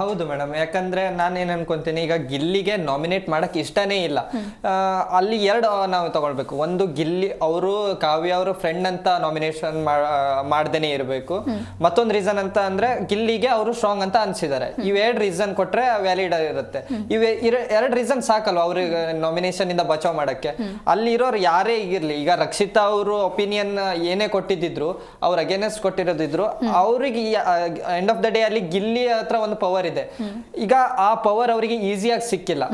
ಹೌದು ಮೇಡಮ್ ಯಾಕಂದ್ರೆ ಏನು ಅನ್ಕೊಂತೀನಿ ಈಗ ಗಿಲ್ಲಿಗೆ ನಾಮಿನೇಟ್ ಮಾಡಕ್ ಇಷ್ಟನೇ ಇಲ್ಲ. ಅಲ್ಲಿ ಎರಡು ನಾವು ತಗೊಳ್ಬೇಕು. ಒಂದು ಗಿಲ್ಲಿ ಅವರು ಕಾವ್ಯ ಅವರು ಫ್ರೆಂಡ್ ಅಂತ ನಾಮಿನೇಷನ್ ಮಾಡ್ದೇನೆ ಇರಬೇಕು. ಮತ್ತೊಂದು ರೀಸನ್ ಅಂತ ಅಂದ್ರೆ ಗಿಲ್ಲಿಗೆ ಅವರು ಸ್ಟ್ರಾಂಗ್ ಅಂತ ಅನ್ಸಿದ್ದಾರೆ ಇವೆರಡು ರೀಸನ್ ಕೊಟ್ರೆ ವ್ಯಾಲಿಡ್ ಇರುತ್ತೆ. ಇವೆ ಎರಡು ರೀಸನ್ ಸಾಕಲ್ವ ಅವ್ರಿಗೆ ನಾಮಿನೇಷನ್ ಇಂದ ಬಚಾವ್ ಮಾಡಕ್ಕೆ. ಅಲ್ಲಿರೋರು ಯಾರೇ ಇರ್ಲಿ ಈಗ ರಕ್ಷಿತಾ ಅವರು ಒಪಿನಿಯನ್ ಏನೇ ಕೊಟ್ಟಿದ್ರು ಅವ್ರ ಅಗೇನೆಸ್ಟ್ ಕೊಟ್ಟಿರೋದಿದ್ರು ಅವ್ರಿಗೆ ಎಂಡ್ ಆಫ್ ದ ಡೇ ಅಲ್ಲಿ ಗಿಲ್ಲಿ ಹತ್ರ ಒಂದು ಪವರ್ ಇದೆ. ಈಗ ಆ ಪವರ್ ಅವರಿಗೆ ಈಸಿಯಾಗಿ ಸಿಕ್ಕಿಲ್ಲ.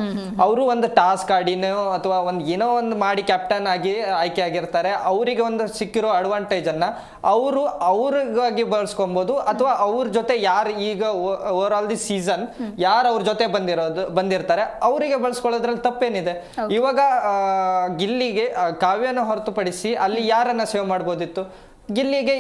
ಅವರು ಒಂದು ಟಾಸ್ಕ್ ಆಡಿನೋ ಅಥವಾ ಒಂದು ಏನೋ ಒಂದು ಮಾಡಿ ಕ್ಯಾಪ್ಟನ್ ಆಗಿ ಆಯ್ಕೆ ಆಗಿರ್ತಾರೆ ಅವರಿಗೆ ಒಂದು ಸಿಕ್ಕಿರೋ ಅಡ್ವಾಂಟೇಜ್ ಅನ್ನ ಅವರು ಅವ್ರಿಗಾಗಿ ಬಳಸ್ಕೊಬೋದು ಅಥವಾ ಅವ್ರ ಜೊತೆ ಯಾರು ಈಗ ಓವರ್ ಆಲ್ ದಿ ಸೀಸನ್ ಯಾರು ಅವ್ರ ಜೊತೆ ಬಂದಿರೋದು ಬಂದಿರ್ತಾರೆ ಅವರಿಗೆ ಬಳಸ್ಕೊಳ್ಳೋದ್ರಲ್ಲಿ ತಪ್ಪೇನಿದೆ. ಇವಾಗ ಗಿಲ್ಲಿಗೆ ಕಾವ್ಯನ ಹೊರತುಪಡಿಸಿ ಅಲ್ಲಿ ಯಾರನ್ನ ಸೇವ್ ಮಾಡ್ಬೋದಿತ್ತು? ಗಿಲ್ಲಿಗೆ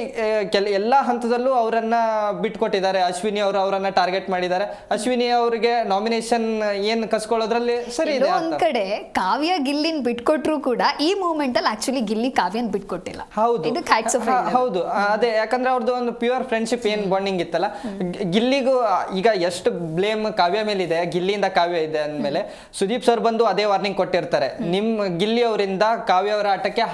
ಕೆಲ ಎಲ್ಲ ಹಂತದಲ್ಲೂ ಅವರನ್ನ ಬಿಟ್ಕೊಟ್ಟಿದ್ದಾರೆ. ಅಶ್ವಿನಿ ಅವರು ಅವರನ್ನ ಟಾರ್ಗೆಟ್ ಮಾಡಿದ್ದಾರೆ. ಅಶ್ವಿನಿ ಅವರಿಗೆ ನಾಮಿನೇಷನ್ ಏನ್ ಕಸ್ಕೊಳ್ಳೋದ್ರಲ್ಲಿ ಸರಿ ಇದೆ ಒಂದ್. ಕಡೆ ಕಾವ್ಯ ಗಿಲ್ಲಿನ್ ಬಿಟ್ಕೊಟ್ರು ಕೂಡ ಈ ಮೂಮೆಂಟ್ ಅಲ್ಲಿ ಆಕ್ಚುಲಿ ಗಿಲ್ಲಿ ಕಾವ್ಯನ್ ಬಿಟ್ಕೊಟ್ಟಿಲ್ಲ. ಹೌದು. ಇದು ಹ್ಯಾಟ್ಸ್ ಆಫ್ ಹ- ಹೌದು. ಆ, ಅದೇ ಯಾಕಂದ್ರೆ ಅವ್ರದ್ದು ಒಂದು ಪ್ಯೂರ್ ಫ್ರೆಂಡ್ಶಿಪ್ ಏನ್ ಬಾಂಡಿಂಗ್ ಇತ್ತಲ್ಲ ಗಿ- ಗಿಲ್ಲಿಗೂ ಆ, ಈಗ ಎಷ್ಟು ಬ್ಲೇಮ್ ಕಾವ್ಯ ಮೇಲಿದೆ ಗಿಲ್ಲಿಯಿಂದ ಕಾವ್ಯ ಇದೆ ಅಂದ್ಮೇಲೆ ಸುದೀಪ್ ಸರ್ ಬಂದು ಅದೇ ವಾರ್ನಿಂಗ್ ಕೊಟ್ಟಿರ್ತಾರೆ. ನಿಮ್ ಗಿಲ್ಲಿ ಅವರಿಂದ ಕಾವ್ಯ ಅವರ ಆಟಕ್ಕೆ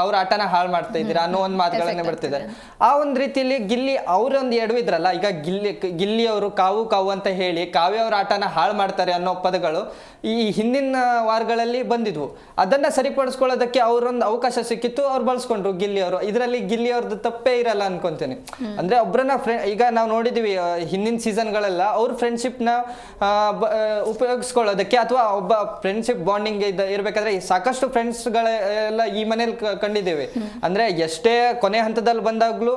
ಅವ್ರ ಆಟನ ಹಾಳು ಮಾಡ್ತಾ ಇದ್ದೀರಾ ಅನ್ನೋ ಒಂದ್ ಮಾತುಗಳನ್ನೇ ಆ ಒಂದ್ ರೀತಿಯಲ್ಲಿ ಗಿಲ್ಲಿ ಅವ್ರೊಂದು ಎಡವಿದ್ರಲ್ಲ ಈಗ ಗಿಲ್ಲಿ ಗಿಲ್ಲಿ ಅವರು ಕಾವು ಕಾವು ಅಂತ ಹೇಳಿ ಕಾವ್ಯ ಅವ್ರ ಆಟನ ಹಾಳು ಮಾಡ್ತಾರೆ ಅನ್ನೋ ಪದಗಳು ಈ ಹಿಂದಿನ ವಾರಗಳಲ್ಲಿ ಬಂದಿದ್ವು. ಅದನ್ನ ಸರಿಪಡಿಸ್ಕೊಳ್ಳೋದಕ್ಕೆ ಅವರೊಂದು ಅವಕಾಶ ಸಿಕ್ಕಿತ್ತು ಅವ್ರು ಬಳಸ್ಕೊಂಡ್ರು ಗಿಲ್ಲಿ ಅವರು ಇದರಲ್ಲಿ ಗಿಲ್ಲಿ ಅವ್ರದ್ದು ತಪ್ಪೇ ಇರಲ್ಲ ಅನ್ಕೊಂತೀನಿ. ಅಂದ್ರೆ ಒಬ್ರನ್ನ ಫ್ರೆ ಈಗ ನಾವು ನೋಡಿದೀವಿ ಹಿಂದಿನ ಸೀಸನ್ಗಳೆಲ್ಲ ಅವ್ರ ಫ್ರೆಂಡ್ಶಿಪ್ನ ಉಪಯೋಗಿಸ್ಕೊಳ್ಳೋದಕ್ಕೆ ಅಥವಾ ಒಬ್ಬ ಫ್ರೆಂಡ್ಶಿಪ್ ಬಾಂಡಿಂಗ್ ಇರ್ಬೇಕಾದ್ರೆ ಸಾಕಷ್ಟು ಫ್ರೆಂಡ್ಸ್ಗಳೆಲ್ಲ ಈ ಮನೇಲಿ ಕಂಡಿದ್ದೇವೆ. ಅಂದ್ರೆ ಎಷ್ಟೇ ಕೊನೆ ಹಂತದಲ್ಲಿ ಬಂದಾಗ್ಲೂ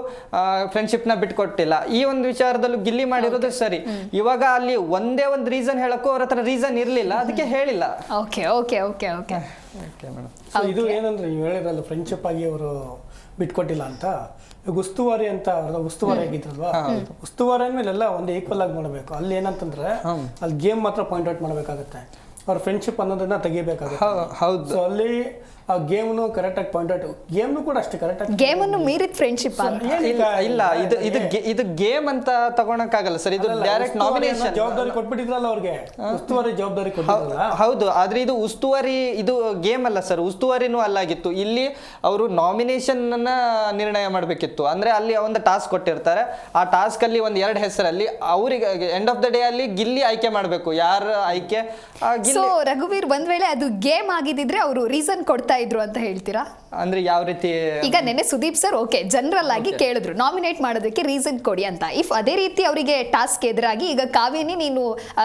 ಫ್ರೆಂಡ್ಶಿಪ್ನ ಬಿಟ್ಕೊಟ್ಟಿಲ್ಲ. ಈ ಒಂದು ವಿಚಾರದಲ್ಲೂ ಗಿಲ್ಲಿ ಮಾಡಿರೋದು ಸರಿ. ಇವಾಗ ಅಲ್ಲಿ ಒಂದೇ ಒಂದು ರೀಸನ್ ಹೇಳಕ್ಕೂ ಅವ್ರ ಹತ್ರ ರೀಸನ್ ಇರಲಿಲ್ಲ. ಅದಕ್ಕೆ ಹೇಳಿಲ್ಲ. Okay okay okay okay okay madam so ಇದು ಏನಂದ್ರೆ ನೀವು ಹೇಳಿರಲ್ಲ ಫ್ರೆಂಡ್ಶಿಪ್ ಆಗಿ ಅವರು ಬಿಟ್ಕೊಟ್ಟಿಲ್ಲ ಅಂತ. ಈಗ ಉಸ್ತುವಾರಿ ಅಂತ ಅವ್ರದ್ದು ಉಸ್ತುವಾರಿ ಆಗಿದ್ರಲ್ವಾ? ಉಸ್ತುವಾರಿ ಅಂದ್ಮೇಲೆ ಎಲ್ಲ ಒಂದು ಈಕ್ವಲ್ ಆಗಿ ಮಾಡಬೇಕು. ಅಲ್ಲಿ ಏನಂತಂದ್ರೆ ಅಲ್ಲಿ ಗೇಮ್ ಮಾತ್ರ ಪಾಯಿಂಟ್ ಔಟ್ ಮಾಡಬೇಕಾಗುತ್ತೆ. ಅವ್ರ ಫ್ರೆಂಡ್ಶಿಪ್ ಅನ್ನೋದನ್ನ ತೆಗಿಬೇಕಾಗುತ್ತೆ. ಹೌದು. ಸೊ ಅಲ್ಲಿ ಆ ಗೇಮ್ನು ಕರೆಕ್ಟಾಗಿ ಪಾಯಿಂಟ್ ಔಟ್ ಗೇಮ್ನು ಕೂಡ ಅಷ್ಟೇ ಕರೆಕ್ಟಾಗಿ ಗೇಮನ್ನು ಮೀರಿದ ಫ್ರೆಂಡ್ಶಿಪ್ ಅಂತ. ಇಲ್ಲ ಇಲ್ಲ ಇದು ಇದು ಇದು ಗೇಮ್ ಅಂತ ತಗೊಳಕ್ಕಾಗಲ್ಲ ಸರ್ ಇದು ಡೈರೆಕ್ಟ್ ನಾಮಿನೇಷನ್ ಜವಾಬ್ದಾರಿ ಕೊಟ್ಬಿಟ್ಟಿದ್ರಲ್ಲ ಅವ್ರಿಗೆ. ಉಸ್ತುವಾರಿ ಜವಾಬ್ದಾರಿ ಕೊಟ್ಟಿದ್ರಲ್ಲ ಹೌದು ಆದ್ರೆ ಇದು ಉಸ್ತುವಾರಿ ಇದು ಗೇಮ್ ಅಲ್ಲ ಸರ್ ಉಸ್ತುವಾರಿನೂ ಅಲ್ಲಾಗಿತ್ತು. ಇಲ್ಲಿ ಅವರು ನಾಮಿನೇಷನ್ ಅನ್ನ ನಿರ್ಣಯ ಮಾಡಬೇಕಿತ್ತು. ಅಂದ್ರೆ ಅಲ್ಲಿ ಒಂದು ಟಾಸ್ಕ್ ಕೊಟ್ಟಿರ್ತಾರೆ. ಆ ಟಾಸ್ಕ್ ಅಲ್ಲಿ ಒಂದ್ ಎರಡು ಹೆಸರಲ್ಲಿ ಅವ್ರಿಗೆ ಎಂಡ್ ಆಫ್ ದ ಡೇ ಅಲ್ಲಿ ಗಿಲ್ಲಿ ಆಯ್ಕೆ ಮಾಡಬೇಕು. ಯಾರ ಆಯ್ಕೆ? ಸೊ ರಘುವೀರ್ ಒಂದ್ ವೇಳೆ ಅದು ಗೇಮ್ ಆಗಿದ್ದಿದ್ರೆ ಅವರು ರೀಸನ್ ಕೊಡ್ತಾ ಇದ್ರು ಅಂತ ಹೇಳ್ತೀರಾ? ಅಂದ್ರೆ ಯಾವ ರೀತಿ ಈಗ ನೆನೆ ಸುದೀಪ್ ಸರ್ ಓಕೆ ಜನರಲ್ ಆಗಿ ಕೇಳಿದ್ರು. ನಾಮಿನೇಟ್ ಮಾಡೋದಕ್ಕೆ ರೀಸನ್ ಕೊಡಿ ಅಂತ. ಇಫ್ ಅದೇ ರೀತಿ ಅವರಿಗೆ ಟಾಸ್ಕ್ ಎದುರಾಗಿ ಈಗ ಕಾವ್ಯನಿ ನೀನು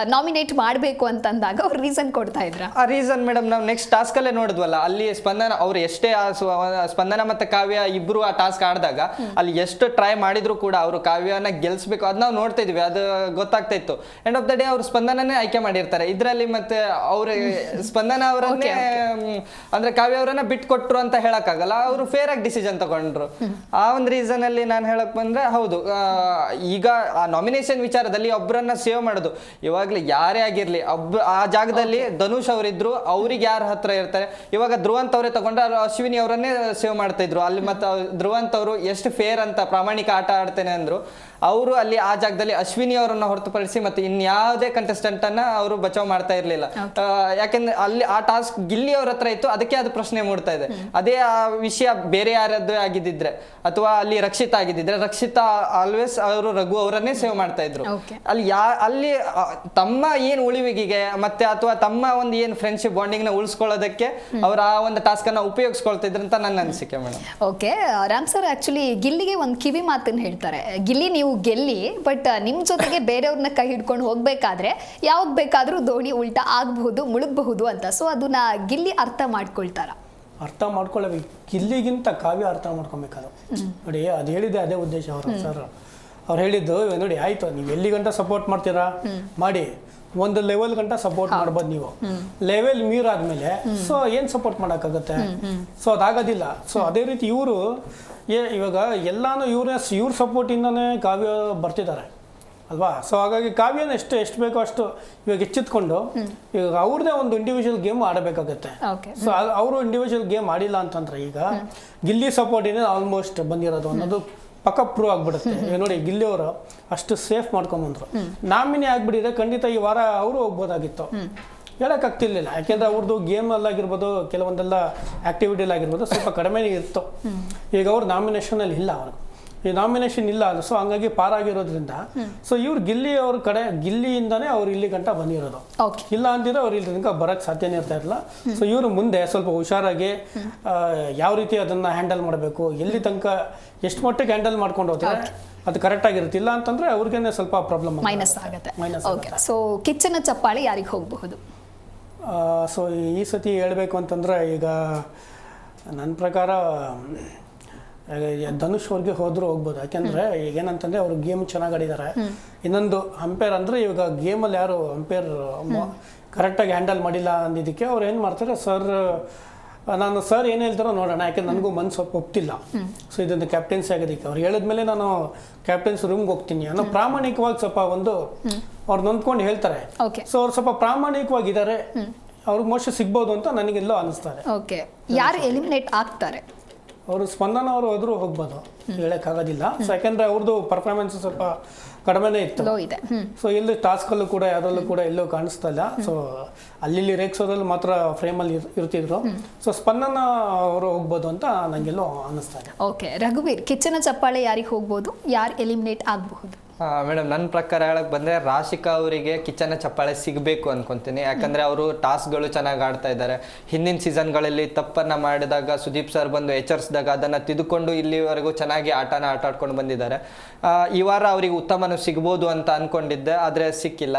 ನಾಮಿನೇಟ್ ಮಾಡಬೇಕು ಅಂತಂದಾಗ ಅವ್ರು ರೀಸನ್ ಕೊಡ್ತಾ ಇದ್ರ? ಆ ರೀಸನ್ ಮೇಡಮ್ ನಾವು ನೆಕ್ಸ್ಟ್ ಟಾಸ್ಕ್ ಅಲ್ಲೇ ನೋಡಿದ್ವಲ್ಲ ಅಲ್ಲಿ ಸ್ಪಂದನ ಅವ್ರು ಎಷ್ಟೇ ಆ ಸ್ವ- ಸ್ಪಂದನ ಮತ್ತೆ ಕಾವ್ಯ ಇಬ್ರು ಆ ಟಾಸ್ಕ್ ಆಡಿದಾಗ ಅಲ್ಲಿ ಎಷ್ಟು ಟ್ರೈ ಮಾಡಿದ್ರು ಕೂಡ ಅವರು ಕಾವ್ಯನ ಗೆಲ್ಸ್ಬೇಕು. ಅದ್ ನಾವು ನೋಡ್ತಾ ಇದ್ವಿ ಅದು ಗೊತ್ತಾಗ್ತಾ ಇತ್ತು ಎಂಡ್ ಆಫ್ ದ ಡೇ ಅವ್ರು ಸ್ಪಂದನನೇ ಆಯ್ಕೆ ಮಾಡಿರ್ತಾರೆ. ಇದ್ರಲ್ಲಿ ಮತ್ತೆ ಅವ್ರ ಸ್ಪಂದನ ಅವರನ್ನೇ ಅಂದ್ರೆ ಕಾವ್ಯ ಅವರನ್ನ ಬಿಟ್ಕೊಟ್ರು ಅಂತ ಹೇಳಕ್ಕಾಗಲ್ಲ. ಅವರು ಫೇರ್ ಆಗಿ ಡಿಸಿಷನ್ ತಗೊಂಡ್ರು. ಆ ಒಂದು ರೀಸನ್ ಅಲ್ಲಿ ನಾನು ಹೇಳಕ್ ಬಂದ್ರೆ ಹೌದು ಈಗ ಆ ನಾಮಿನೇಷನ್ ವಿಚಾರದಲ್ಲಿ ಒಬ್ಬರನ್ನ ಸೇವ್ ಮಾಡೋದು. ಇವಾಗ್ಲೇ ಯಾರೇ ಆಗಿರ್ಲಿ ಒಬ್ಬ ಆ ಜಾಗದಲ್ಲಿ ಧನುಷ್ ಅವರಿದ್ರು ಅವ್ರಿಗೆ ಯಾರ ಹತ್ರ ಇರ್ತಾರೆ? ಇವಾಗ ಧ್ರುವಂತ ಅವರೇ ತಗೊಂಡ್ರೆ ಅವ್ರು ಅಶ್ವಿನಿ ಅವರನ್ನೇ ಸೇವ್ ಮಾಡ್ತಾ ಇದ್ರು. ಅಲ್ಲಿ ಮತ್ತೆ ಧ್ರುವಂತ್ ಅವರು ಎಷ್ಟು ಫೇರ್ ಅಂತ ಪ್ರಾಮಾಣಿಕ ಆಟ ಆಡ್ತೇನೆ ಅಂದ್ರು. ಅವರು ಅಲ್ಲಿ ಆ ಜಾಗದಲ್ಲಿ ಅಶ್ವಿನಿ ಅವರನ್ನ ಹೊರತುಪಡಿಸಿ ಮತ್ತೆ ಇನ್ಯಾವುದೇ ಕಂಟೆಸ್ಟೆಂಟ್ ಅನ್ನ ಅವರು ಬಚಾವ್ ಮಾಡ್ತಾ ಇರ್ಲಿಲ್ಲ. ಯಾಕೆಂದ್ರೆ ಅಲ್ಲಿ ಆ ಟಾಸ್ಕ್ ಗಿಲ್ಲಿ ಅವ್ರ ಹತ್ರ ಇತ್ತು ಅದಕ್ಕೆ ಅದು ಪ್ರಶ್ನೆ ಮೂಡ್ತಾ ಇದೆ. ಅದೇ ಆ ವಿಷಯ ಬೇರೆ ಯಾರದ್ದು ಆಗಿದ್ದಿದ್ರೆ ಅಥವಾ ಅಲ್ಲಿ ರಕ್ಷಿತ ಆಗಿದ್ದಿದ್ರೆ ರಕ್ಷಿತಾ ಆಲ್ವೇಸ್ ಅವರು ರಘು ಅವರನ್ನೇ ಸೇವ್ ಮಾಡ್ತಾ ಇದ್ರು. ಅಲ್ಲಿ ಯಾ ಅಲ್ಲಿ ತಮ್ಮ ಏನ್ ಉಳಿವಿಗೆ ಮತ್ತೆ ಅಥವಾ ತಮ್ಮ ಒಂದು ಏನ್ ಫ್ರೆಂಡ್ಶಿಪ್ ಬಾಂಡಿಂಗ್ನ ಉಳಿಸ್ಕೊಳ್ಳೋದಕ್ಕೆ ಅವ್ರ ಆ ಒಂದು ಟಾಸ್ಕ್ ಅನ್ನ ಉಪಯೋಗಿಸ್ಕೊಳ್ತಾ ಇದ್ರು ಅಂತ ನನ್ನ ಅನಿಸಿಕೆ madam. Okay Ram sir actually ಗಿಲ್ಲಿಗೆ ಒಂದು ಕಿವಿ ಮಾತನ್ನ ಹೇಳ್ತಾರೆ. ಗಿಲ್ಲಿ ನೀವು ಗೆಲ್ಲಿ ಬಟ್ ನಿಮ್ ಜೊತೆಗೆ ಬೇರೆಯವ್ರನ್ನ ಕೈ ಹಿಡ್ಕೊಂಡು ಹೋಗ್ಬೇಕಾದ್ರೆ ಯಾವಾಗ ಬೇಕಾದ್ರೂ ದೋಣಿ ಉಲ್ಟಾ ಆಗಬಹುದು ಮುಳುಗಬಹುದು ಅಂತ. ಸೊ ಅದನ್ನ ಗಿಲ್ಲಿ ಅರ್ಥ ಮಾಡ್ಕೊಳ್ತಾರ. ಅರ್ಥ ಮಾಡ್ಕೊಳ್ಳಬೇಕು ಗಿಲ್ಲಿಗಿಂತ ಕಾವ್ಯ ಅರ್ಥ ಮಾಡ್ಕೊಬೇಕಾದ್ರು ನೋಡಿ ಅದು ಹೇಳಿದೆ ಅದೇ ಉದ್ದೇಶ ಅವರು ಸರ್. ಅವ್ರು ಹೇಳಿದ್ದು ನೋಡಿ ಆಯ್ತು. ನೀವು ಎಲ್ಲಿ ಗಂಟ ಸಪೋರ್ಟ್ ಮಾಡ್ತೀರಾ? ಮಾಡಿ. ಒಂದು ಲೆವೆಲ್ ಗಂಟ ಸಪೋರ್ಟ್ ಮಾಡ್ಬೋದು ನೀವು. ಲೆವೆಲ್ ಮೀರಾದ್ಮೇಲೆ ಸೊ ಏನ್ ಸಪೋರ್ಟ್ ಮಾಡಕ್ಕಾಗತ್ತೆ? ಸೊ ಅದಾಗೋದಿಲ್ಲ. ಸೊ ಅದೇ ರೀತಿ ಇವರು ಏ ಇವಾಗ ಎಲ್ಲಾನು ಇವ್ರ ಇವ್ರ ಸಪೋರ್ಟಿಂದನೇ ಕಾವ್ಯ ಬರ್ತಿದ್ದಾರೆ. ಅಲ್ವಾ? ಸೊ ಹಾಗಾಗಿ ಕಾವ್ಯನ ಎಷ್ಟು ಎಷ್ಟು ಬೇಕೋ ಅಷ್ಟು ಇವಾಗ ಎಚ್ಚೆತ್ಕೊಂಡು ಇವಾಗ ಅವ್ರದೇ ಒಂದು ಇಂಡಿವಿಜುವಲ್ ಗೇಮ್ ಆಡಬೇಕಾಗತ್ತೆ. ಸೊ ಅವರು ಇಂಡಿವಿಜುವಲ್ ಗೇಮ್ ಆಡಿಲ್ಲ ಅಂತಂದ್ರೆ ಈಗ ಗಿಲ್ಲಿ ಸಪೋರ್ಟಿನೇ ಆಲ್ಮೋಸ್ಟ್ ಬಂದಿರೋದು ಅನ್ನೋದು ಪಕ್ಕ ಪ್ರೂವ್ ಆಗ್ಬಿಡುತ್ತೆ. ಈಗ ನೋಡಿ ಗಿಲ್ಲಿ ಅವರು ಅಷ್ಟು ಸೇಫ್ ಮಾಡ್ಕೊಂಬಂದ್ರು ನಾಮಿನಿ ಆಗ್ಬಿಟ್ಟಿದೆ ಖಂಡಿತ ಈ ವಾರ ಅವರು ಹೋಗ್ಬೋದಾಗಿತ್ತು. ಹೇಳಕ್ಕಾಗ್ತಿರ್ಲಿಲ್ಲ. ಯಾಕೆಂದ್ರೆ ಅವ್ರದ್ದು ಗೇಮ್ ಅಲ್ಲಾಗಿರ್ಬೋದು ಕೆಲವೊಂದೆಲ್ಲ ಆಕ್ಟಿವಿಟಿಲಿ ಆಗಿರ್ಬೋದು ಸ್ವಲ್ಪ ಕಡಿಮೆ ಇತ್ತು. ಈಗ ಅವ್ರು ನಾಮಿನೇಷನ್ ಅಲ್ಲಿ ಇಲ್ಲ ಅವ್ರಿಗೆ ಈ ನಾಮಿನೇಷನ್ ಇಲ್ಲ ಅದು ಸೊ ಹಂಗಾಗಿ ಪಾರಾಗಿರೋದ್ರಿಂದ ಸೊ ಇವ್ರು ಗಿಲ್ಲಿ ಅವ್ರ ಕಡೆ ಗಿಲ್ಲಿಯಿಂದಾನೇ ಅವ್ರು ಇಲ್ಲಿ ಗಂಟ ಬಂದಿರೋದು. ಇಲ್ಲ ಅಂದಿದ್ರೆ ಅವ್ರು ಇಲ್ಲಿ ತನಕ ಬರಕ್ ಸಾಧ್ಯನೇ ಇರ್ತಾ ಇರಲಿಲ್ಲ. ಸೊ ಇವರು ಮುಂದೆ ಸ್ವಲ್ಪ ಹುಷಾರಾಗಿ ಯಾವ ರೀತಿ ಅದನ್ನ ಹ್ಯಾಂಡಲ್ ಮಾಡಬೇಕು ಎಲ್ಲಿ ತನಕ ಎಷ್ಟು ಮಟ್ಟಿಗೆ ಹ್ಯಾಂಡಲ್ ಮಾಡ್ಕೊಂಡು ಹೋಗ್ತಾರೆ ಅದು ಕರೆಕ್ಟ್ ಆಗಿರುತ್ತೆ. ಇಲ್ಲ ಅಂತಂದ್ರೆ ಅವ್ರಿಗೇನೆ ಸ್ವಲ್ಪ ಪ್ರಾಬ್ಲಮ್ ಮೈನಸ್ ಆಗುತ್ತೆ. ಓಕೆ ಸೊ ಕಿಚ್ಚನ ಚಪ್ಪಾಳಿ ಯಾರಿಗೆ ಹೋಗಬಹುದು? ಸೊ ಈ ಸತಿ ಹೇಳಬೇಕು ಅಂತಂದರೆ ಈಗ ನನ್ನ ಪ್ರಕಾರ ಧನುಷ್ ಅವ್ರಿಗೆ ಹೋದರೂ ಹೋಗ್ಬೋದು. ಯಾಕೆಂದ್ರೆ ಈಗ ಏನಂತಂದ್ರೆ ಅವ್ರು ಗೇಮ್ ಚೆನ್ನಾಗಿ ಆಡಿದ್ದಾರೆ. ಇನ್ನೊಂದು ಅಂಪೇರ್ ಅಂದ್ರೆ ಇವಾಗ ಗೇಮಲ್ಲಿ ಯಾರು ಅಂಪೇರ್ ಕರೆಕ್ಟಾಗಿ ಹ್ಯಾಂಡಲ್ ಮಾಡಿಲ್ಲ ಅಂದಿದ್ದಕ್ಕೆ ಅವ್ರು ಏನು ಮಾಡ್ತಾರೆ ಸರ್ ನಾನು ಸರ್ ಏನು ಹೇಳ್ತಾರೋ ನೋಡೋಣ ಯಾಕೆ ನನಗೂ ಮನ್ಸು ಸ್ವಲ್ಪ ಒಪ್ತಿಲ್ಲ. ಸೊ ಇದೊಂದು ಕ್ಯಾಪ್ಟನ್ಸಿ ಆಗೋದಕ್ಕೆ ಅವ್ರು ಹೇಳಿದ್ಮೇಲೆ ನಾನು ಕ್ಯಾಪ್ಟನ್ಸ್ ರೂಮ್ಗೆ ಹೋಗ್ತೀನಿ ಅನ್ನೋ ಪ್ರಾಮಾಣಿಕವಾಗಿ ಸ್ವಲ್ಪ ಒಂದು ಅವ್ರು ನೊಂದ್ಕೊಂಡು ಹೇಳ್ತಾರೆ. ಓಕೆ ಸೊ ಅವ್ರು ಸ್ವಲ್ಪ ಪ್ರಾಮಾಣಿಕವಾಗಿದ್ದಾರೆ. ಅವ್ರಿಗೆ ಮೋಸ್ಟ್ ಸಿಗ್ಬೋದು ಅಂತ ನನಗೆಲ್ಲೋ ಅನಿಸ್ತಾರೆ. ಓಕೆ ಯಾರು ಎಲಿಮಿನೇಟ್ ಆಗ್ತಾರೆ? ಅವರು ಸ್ಪಂದನ ಅವರು ಹೋದ್ರು ಹೋಗ್ಬೋದು. ಹೇಳಕ್ಕಾಗೋದಿಲ್ಲ. ಸೊ ಯಾಕಂದ್ರೆ ಅವ್ರದ್ದು ಪರ್ಫಾರ್ಮೆನ್ಸ್ ಸ್ವಲ್ಪ ಕಡಿಮೆನೇ ಇತ್ತು. ಇದೆ. ಸೊ ಇಲ್ಲಿ ಟಾಸ್ಕಲ್ಲೂ ಕೂಡ ಯಾವುದ್ರಲ್ಲೂ ಕೂಡ ಎಲ್ಲೂ ಕಾಣಿಸ್ತಾ ಇಲ್ಲ. ಸೊ ಅಲ್ಲಿ ರೇಕ್ಸೋದ್ರಲ್ಲಿ ಮಾತ್ರ ಫ್ರೇಮಲ್ಲಿ ಇರ್ತಿದ್ರು. ಸೊ ಸ್ಪಂದನ ಅವರು ಹೋಗ್ಬೋದು ಅಂತ ನನಗೆಲ್ಲೋ ಅನ್ನಿಸ್ತಾ ಇದೆ. ಓಕೆ ರಘುವೀರ್ ಕಿಚ್ಚನ ಚಪ್ಪಾಳೆ ಯಾರಿಗೆ ಹೋಗ್ಬೋದು? ಯಾರು ಎಲಿಮಿನೇಟ್ ಆಗಬಹುದು? ಮೇಡಮ್ ನನ್ನ ಪ್ರಕಾರ ಹೇಳಕ್ ಬಂದ್ರೆ ರಾಶಿಕಾ ಅವರಿಗೆ ಕಿಚನ್ ಚಪ್ಪಾಳೆ ಸಿಗಬೇಕು ಅನ್ಕೊಂತೀನಿ. ಯಾಕಂದ್ರೆ ಅವರು ಟಾಸ್ಕ್ಗಳು ಚೆನ್ನಾಗಿ ಆಡ್ತಾ ಇದ್ದಾರೆ ಹಿಂದಿನ ಸೀಸನ್ಗಳಲ್ಲಿ ತಪ್ಪನ್ನ ಮಾಡಿದಾಗ ಸುದೀಪ್ ಸರ್ ಬಂದು ಎಚ್ಚರಿಸಿದಾಗ ಅದನ್ನ ತಿದ್ದುಕೊಂಡು ಇಲ್ಲಿವರೆಗೂ ಚೆನ್ನಾಗಿ ಆಟನ ಆಟ ಆಡ್ಕೊಂಡು ಬಂದಿದ್ದಾರೆ. ಈ ವಾರ ಅವರಿಗೆ ಉತ್ತಮನು ಸಿಗ್ಬೋದು ಅಂತ ಅನ್ಕೊಂಡಿದ್ದೆ ಆದ್ರೆ ಸಿಕ್ಕಿಲ್ಲ.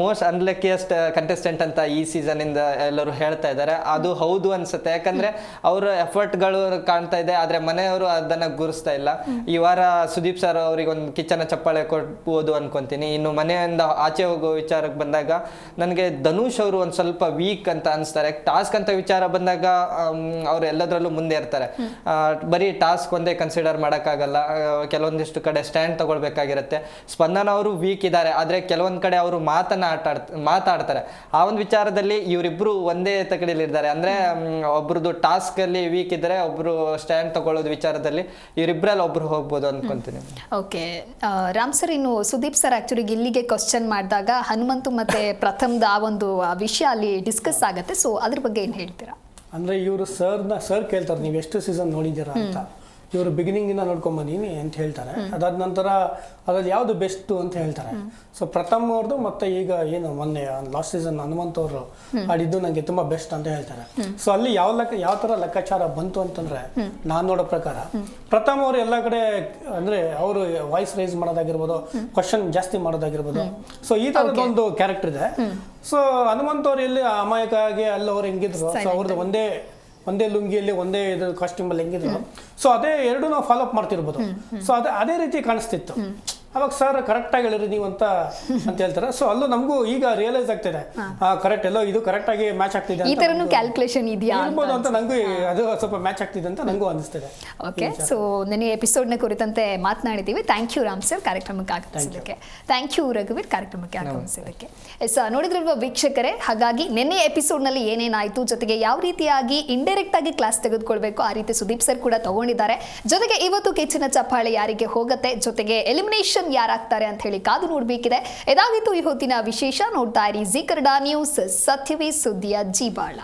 ಮೋಸ್ಟ್ ಅನ್ಲಕ್ಕಿಯಸ್ಟ್ ಕಂಟೆಸ್ಟೆಂಟ್ ಅಂತ ಈ ಸೀಸನ್ ಇಂದ ಎಲ್ಲರೂ ಹೇಳ್ತಾ ಇದ್ದಾರೆ ಅದು ಹೌದು ಅನ್ಸುತ್ತೆ. ಯಾಕಂದ್ರೆ ಅವರ ಎಫರ್ಟ್ಗಳು ಕಾಣ್ತಾ ಇದೆ ಆದ್ರೆ ಮನೆಯವರು ಅದನ್ನ ಗುರುಸ್ತಾ ಇಲ್ಲ. ಈ ವಾರ ಸುದೀಪ್ ಸರ್ ಅವರಿಗೆ ಒಂದು ಕಿಚನ್ ಚಪ್ಪಾಳೆ ಕೊಡ್ಬೋದು ಅನ್ಕೊಂತೀನಿ. ಇನ್ನು ಮನೆಯಿಂದ ಆಚೆ ಹೋಗೋ ವಿಚಾರಕ್ಕೆ ಬಂದಾಗ ನನಗೆ ಧನುಷ್ ಅವರು ಒಂದು ಸ್ವಲ್ಪ ವೀಕ್ ಅಂತ ಅನಿಸ್ತಾರೆ. ಟಾಸ್ಕ್ ಅಂತ ವಿಚಾರ ಬಂದಾಗ ಅವ್ರು ಎಲ್ಲದರಲ್ಲೂ ಮುಂದೆ ಇರ್ತಾರೆ. ಬರೀ ಟಾಸ್ಕ್ ಒಂದೇ ಕನ್ಸಿಡರ್ ಮಾಡೋಕ್ಕಾಗಲ್ಲ. ಕೆಲವೊಂದಿಷ್ಟು ಕಡೆ ಸ್ಟ್ಯಾಂಡ್ ತಗೊಳ್ಬೇಕಾಗಿರುತ್ತೆ. ಸ್ಪಂದನ ಅವರು ವೀಕ್ ಇದ್ದಾರೆ. ಆದರೆ ಕೆಲವೊಂದು ಕಡೆ ಅವರು ಮಾತನ್ನ ಆಟ, ಮಾತಾಡ್ತಾರೆ. ಆ ಒಂದು ವಿಚಾರದಲ್ಲಿ ಇವರಿಬ್ರು ಒಂದೇ ತಗಡಿಲಿದ್ದಾರೆ ಅಂದರೆ ಒಬ್ರದ್ದು ಟಾಸ್ಕ್ ಅಲ್ಲಿ ವೀಕ್ ಇದ್ದರೆ ಒಬ್ರು ಸ್ಟ್ಯಾಂಡ್ ತಗೊಳ್ಳೋದು ವಿಚಾರದಲ್ಲಿ ಇವರಿಬ್ಬರಲ್ಲಿ ಒಬ್ರು ಹೋಗ್ಬೋದು ಅನ್ಕೊಂತೀನಿ. ಓಕೆ ರಾಮ್ ಸರ್, ಇನ್ನು ಸುದೀಪ್ ಸರ್ ಆಕ್ಚುಲಿ ಇಲ್ಲಿಗೆ ಕ್ವಶನ್ ಮಾಡಿದಾಗ ಹನುಮಂತು ಮತ್ತೆ ಪ್ರಥಮದ ಆ ಒಂದು ವಿಷಯ ಅಲ್ಲಿ ಡಿಸ್ಕಸ್ ಆಗುತ್ತೆ. ಸೊ ಅದ್ರ ಬಗ್ಗೆ ಏನು ಹೇಳ್ತೀರಾ? ಅಂದ್ರೆ ಇವರು ಸರ್ ಸರ್ ಕೇಳ್ತಾರೆ, ನೀವು ಎಷ್ಟು ಸೀಸನ್ ನೋಡಿದ್ದೀರಾ ಅಂತ. ಇವರು ಬಿಗಿನಿಂಗಿಂದ ನೋಡ್ಕೊಂಡ್ ಬಂದೀನಿ ಅಂತ ಹೇಳ್ತಾರೆ. ಅದಾದ ನಂತರ ಅದ್ರಲ್ಲಿ ಯಾವುದು ಬೆಸ್ಟ್ ಅಂತ ಹೇಳ್ತಾರೆ. ಸೊ ಪ್ರಥಮ್ ಅವ್ರದ್ದು ಮತ್ತೆ ಈಗ ಏನು ಮೊನ್ನೆ ಲಾಸ್ಟ್ ಸೀಸನ್ ಹನುಮಂತ್ ಅವರು ಆಡಿದ್ದು ನನಗೆ ತುಂಬಾ ಬೆಸ್ಟ್ ಅಂತ ಹೇಳ್ತಾರೆ. ಸೊ ಅಲ್ಲಿ ಯಾವ ಲೆಕ್ಕ ಯಾವ ತರ ಲೆಕ್ಕಾಚಾರ ಬಂತು ಅಂತಂದ್ರೆ ನಾನ್ ನೋಡೋ ಪ್ರಕಾರ ಪ್ರಥಮ್ ಅವರು ಎಲ್ಲ ಕಡೆ ಅಂದ್ರೆ ಅವರು ವಾಯ್ಸ್ ರೈಸ್ ಮಾಡೋದಾಗಿರ್ಬೋದು ಕ್ವಶನ್ ಜಾಸ್ತಿ ಮಾಡೋದಾಗಿರ್ಬೋದು. ಸೊ ಈ ತರದೊಂದು ಕ್ಯಾರೆಕ್ಟರ್ ಇದೆ. ಸೊ ಹನುಮಂತ್ ಅವ್ರು ಎಲ್ಲಿ ಅಮಾಯಕ ಆಗಿ ಅಲ್ಲಿ ಅವ್ರು ಹೆಂಗಿದ್ರು? ಸೊ ಅವ್ರದ್ದು ಒಂದೇ ಒಂದೇ ಲುಂಗಿಯಲ್ಲಿ ಒಂದೇ ಇದು ಕಾಸ್ಟ್ಯೂಮಲ್ಲಿ ಹೆಂಗಿದ್ರು ಸೊ ಅದೇ ಎರಡು ನಾವು ಫಾಲೋಅಪ್ ಮಾಡ್ತಿರ್ಬೋದು. ಸೊ ಅದೇ ಅದೇ ರೀತಿ ಕಾಣಿಸ್ತಿತ್ತು. ಅವಾಗ ಸರ್ ಕರೆಕ್ಟ್ ಆಗಿ ಹೇಳಿರಿ ನೀವು ಅಂತ ಅಂತ ಹೇಳ್ತಾರೆ. ಸೊ ಅಲ್ಲೂ ನಮಗೂ ಈಗ ರಿಯಲೈಸ್ ಆಗ್ತಿದೆ. ಕರೆಕ್ಟ್ ಎಲ್ಲೋ ಇದು ಕರೆಕ್ಟ್ ಆಗಿ ಮ್ಯಾಚ್ ಆಗ್ತಿದೆ ಈ ನಮ್ಗೂ- ಕ್ಯಾಲ್ಕುಲೇಷನ್ ಇದೆಯಾ ಇರ್ಬೋದು ಅಂತ ನಂಗೂ ಅದು ಸ್ವಲ್ಪ ಮ್ಯಾಚ್ ಆಗ್ತಿದೆ ಅಂತ ನಂಗೂ ಅನಿಸ್ತಿದೆ ಓಕೆ ಸೊ ನನಗೆ ಎಪಿಸೋಡ್ನ ಕುರಿತಂತೆ ಮಾತನಾಡಿದ್ದೀವಿ. ಥ್ಯಾಂಕ್ ಯು ರಾಮ್ ಸರ್ ಕಾರ್ಯಕ್ರಮಕ್ಕೆ ಆಗಮಿಸಿದ್ದಕ್ಕೆ. Thank you ರಘುವೀರ್. ಕಾರ್ಯಕ್ರಮಕ್ಕೆ ಆಗಮಿಸಿದ್ದಕ್ಕೆ. ಎಸ್ ನೋಡಿದ್ರಲ್ವ ವೀಕ್ಷಕರೇ ಹಾಗಾಗಿ ನಿನ್ನೆ ಎಪಿಸೋಡ್ನಲ್ಲಿ ಏನೇನಾಯಿತು ಜೊತೆಗೆ ಯಾವ ರೀತಿಯಾಗಿ ಇಂಡೈರೆಕ್ಟ್ ಆಗಿ ಕ್ಲಾಸ್ ತೆಗೆದುಕೊಳ್ಬೇಕು ಆ ರೀತಿ ಸುದೀಪ್ ಸರ್ ಕೂಡ ತಗೊಂಡಿದ್ದಾರೆ. ಜೊತೆಗೆ ಇವತ್ತು ಕೆಚ್ಚಿನ ಚಪ್ಪಾಳೆ ಯಾರಿಗೆ ಹೋಗುತ್ತೆ ಜೊತೆಗೆ ಎಲಿಮಿನೇಷನ್ ಯಾರಾಗ್ತಾರೆ ಅಂತ ಹೇಳಿ ಕಾದು ನೋಡಬೇಕಿದೆ. ಇದಾಗಿತ್ತು ಈ ಹೊತ್ತಿನ ವಿಶೇಷ ನೋಡ್ತಾ ಇರಿ. ಜಿ ಕನ್ನಡ ನ್ಯೂಸ್, ಸತ್ಯವೇ ಸುದ್ದಿಯ ಜೀವಾಳ.